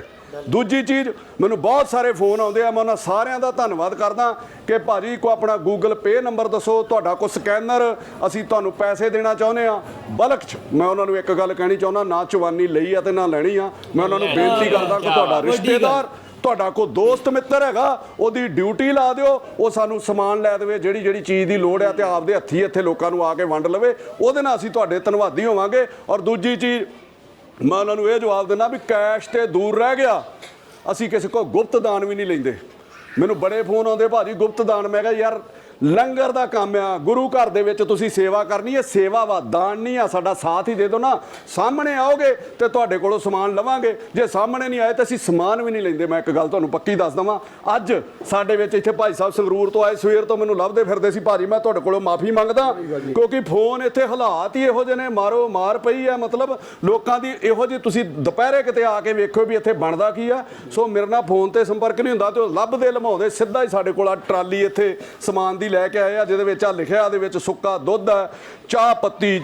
ਦੂਜੀ ਚੀਜ਼ ਮੈਨੂੰ ਬਹੁਤ ਸਾਰੇ ਫੋਨ ਆਉਂਦੇ ਆ ਮੈਂ ਉਹਨਾਂ ਸਾਰਿਆਂ ਦਾ ਧੰਨਵਾਦ ਕਰਦਾ ਕਿ ਭਾਜੀ ਕੋ ਆਪਣਾ ਗੂਗਲ ਪੇ ਨੰਬਰ ਦੱਸੋ ਤੁਹਾਡਾ ਕੋ ਸਕੈਨਰ ਅਸੀਂ ਤੁਹਾਨੂੰ ਪੈਸੇ ਦੇਣਾ ਚਾਹੁੰਦੇ ਆ। ਬਲਕ ਚ ਮੈਂ ਉਹਨਾਂ ਨੂੰ ਇੱਕ ਗੱਲ ਕਹਿਣੀ ਚਾਹੁੰਦਾ ਨਾ ਚਵਾਨੀ ਲਈ ਆ ਤੇ ਨਾ ਲੈਣੀ ਆ। ਮੈਂ ਉਹਨਾਂ ਨੂੰ ਬੇਨਤੀ ਕਰਦਾ ਕਿ ਤੁਹਾਡਾ। ਰਿਸ਼ਤੇਦਾਰ ਤੁਹਾਡਾ ਕੋ ਦੋਸਤ ਮਿੱਤਰ ਹੈਗਾ, ਉਹਦੀ ਡਿਊਟੀ ਲਾ ਦਿਓ, ਉਹ ਸਾਨੂੰ ਸਮਾਨ ਲੈ ਦੇਵੇ, ਜਿਹੜੀ ਜਿਹੜੀ ਚੀਜ਼ ਦੀ ਲੋੜ ਹੈ ਤੇ ਆਪਦੇ ਹੱਥੀ ਇੱਥੇ ਲੋਕਾਂ ਨੂੰ ਆ ਕੇ ਵੰਡ ਲਵੇ। ਉਹਦੇ ਨਾਲ ਅਸੀਂ ਤੁਹਾਡੇ ਧੰਨਵਾਦੀ ਹੋਵਾਂਗੇ। ਔਰ ਦੂਜੀ ਚੀਜ਼, ਮੈਂ ਉਹਨਾਂ ਨੂੰ ਇਹ ਜਵਾਬ ਦਿੰਦਾ ਵੀ ਕੈਸ਼ ਤੇ ਦੂਰ ਰਹਿ ਗਿਆ। ਅਸੀਂ ਕਿਸੇ ਕੋ ਗੁਪਤ ਦਾਨ ਵੀ ਨਹੀਂ ਲੈਂਦੇ। ਮੈਨੂੰ ਬੜੇ ਫੋਨ ਆਉਂਦੇ, ਭਾਜੀ, ਗੁਪਤ ਦਾਨ। ਮੈਂ ਕਿਹਾ, ਯਾਰ ਲੰਗਰ ਦਾ ਕੰਮ ਆ। ਗੁਰੂ ਘਰ ਦੇ ਵਿੱਚ ਤੁਸੀਂ ਸੇਵਾ ਕਰਨੀ ਹੈ। ਸੇਵਾ ਵਾ ਦਾਨ ਨਹੀਂ ਆ। ਸਾਡਾ ਸਾਥ ਹੀ ਦੇ ਦਿਓ ਨਾ। ਸਾਹਮਣੇ ਆਓਗੇ ਤੇ ਤੁਹਾਡੇ ਕੋਲੋਂ ਸਮਾਨ ਲਵਾਂਗੇ। ਜੇ ਸਾਹਮਣੇ ਨਹੀਂ ਆਏ ਤਾਂ ਅਸੀਂ ਸਮਾਨ ਵੀ ਨਹੀਂ ਲੈਂਦੇ। ਮੈਂ ਇੱਕ ਗੱਲ ਤੁਹਾਨੂੰ ਪੱਕੀ ਦੱਸ ਦਵਾਂ। ਅੱਜ ਸਾਡੇ ਵਿੱਚ ਇੱਥੇ ਭਾਈ ਸਾਹਿਬ ਸੰਗਰੂਰ ਤੋਂ ਆਏ। ਸਵੇਰ ਤੋਂ ਮੈਨੂੰ ਲੱਭਦੇ ਫਿਰਦੇ ਸੀ। ਭਾਜੀ, ਮੈਂ ਤੁਹਾਡੇ ਕੋਲੋਂ ਮਾਫੀ ਮੰਗਦਾ ਕਿਉਂਕਿ ਫੋਨ ਇੱਥੇ ਹਾਲਾਤ ਹੀ ਇਹੋ ਜਿਹੇ ਨੇ। ਮਾਰੋ, ਮਾਰ ਪਈ ਆ। ਮਤਲਬ ਲੋਕਾਂ ਦੀ ਇਹੋ ਜਿਹੀ ਤੁਸੀਂ ਦੁਪਹਿਰੇ ਕਿਤੇ ਆ ਕੇ ਵੇਖੋ ਵੀ ਇੱਥੇ ਬਣਦਾ ਕੀ ਆ। ਸੋ ਮੇਰੇ ਨਾਲ ਫੋਨ ਤੇ ਸੰਪਰਕ ਨਹੀਂ ਹੁੰਦਾ ਤੇ ਉਹ ਲੱਭਦੇ, ਲਮਾਉਂਦੇ। ਸਿੱਧਾ ਹੀ ਸਾਡੇ ਕੋਲ ਆ ਟਰਾਲੀ ਇੱਥੇ ਸਮਾਨ ਦੀ ਲੈ ਕੇ ਆਏ ਆ, ਜਿਹਦੇ ਵਿੱਚ ਆ ਲਿਖਿਆ ਉਹਦੇ ਵਿੱਚ ਸੁੱਕਾ ਦੁੱਧ ਆ ਚਾਹ ਪੱਤੀ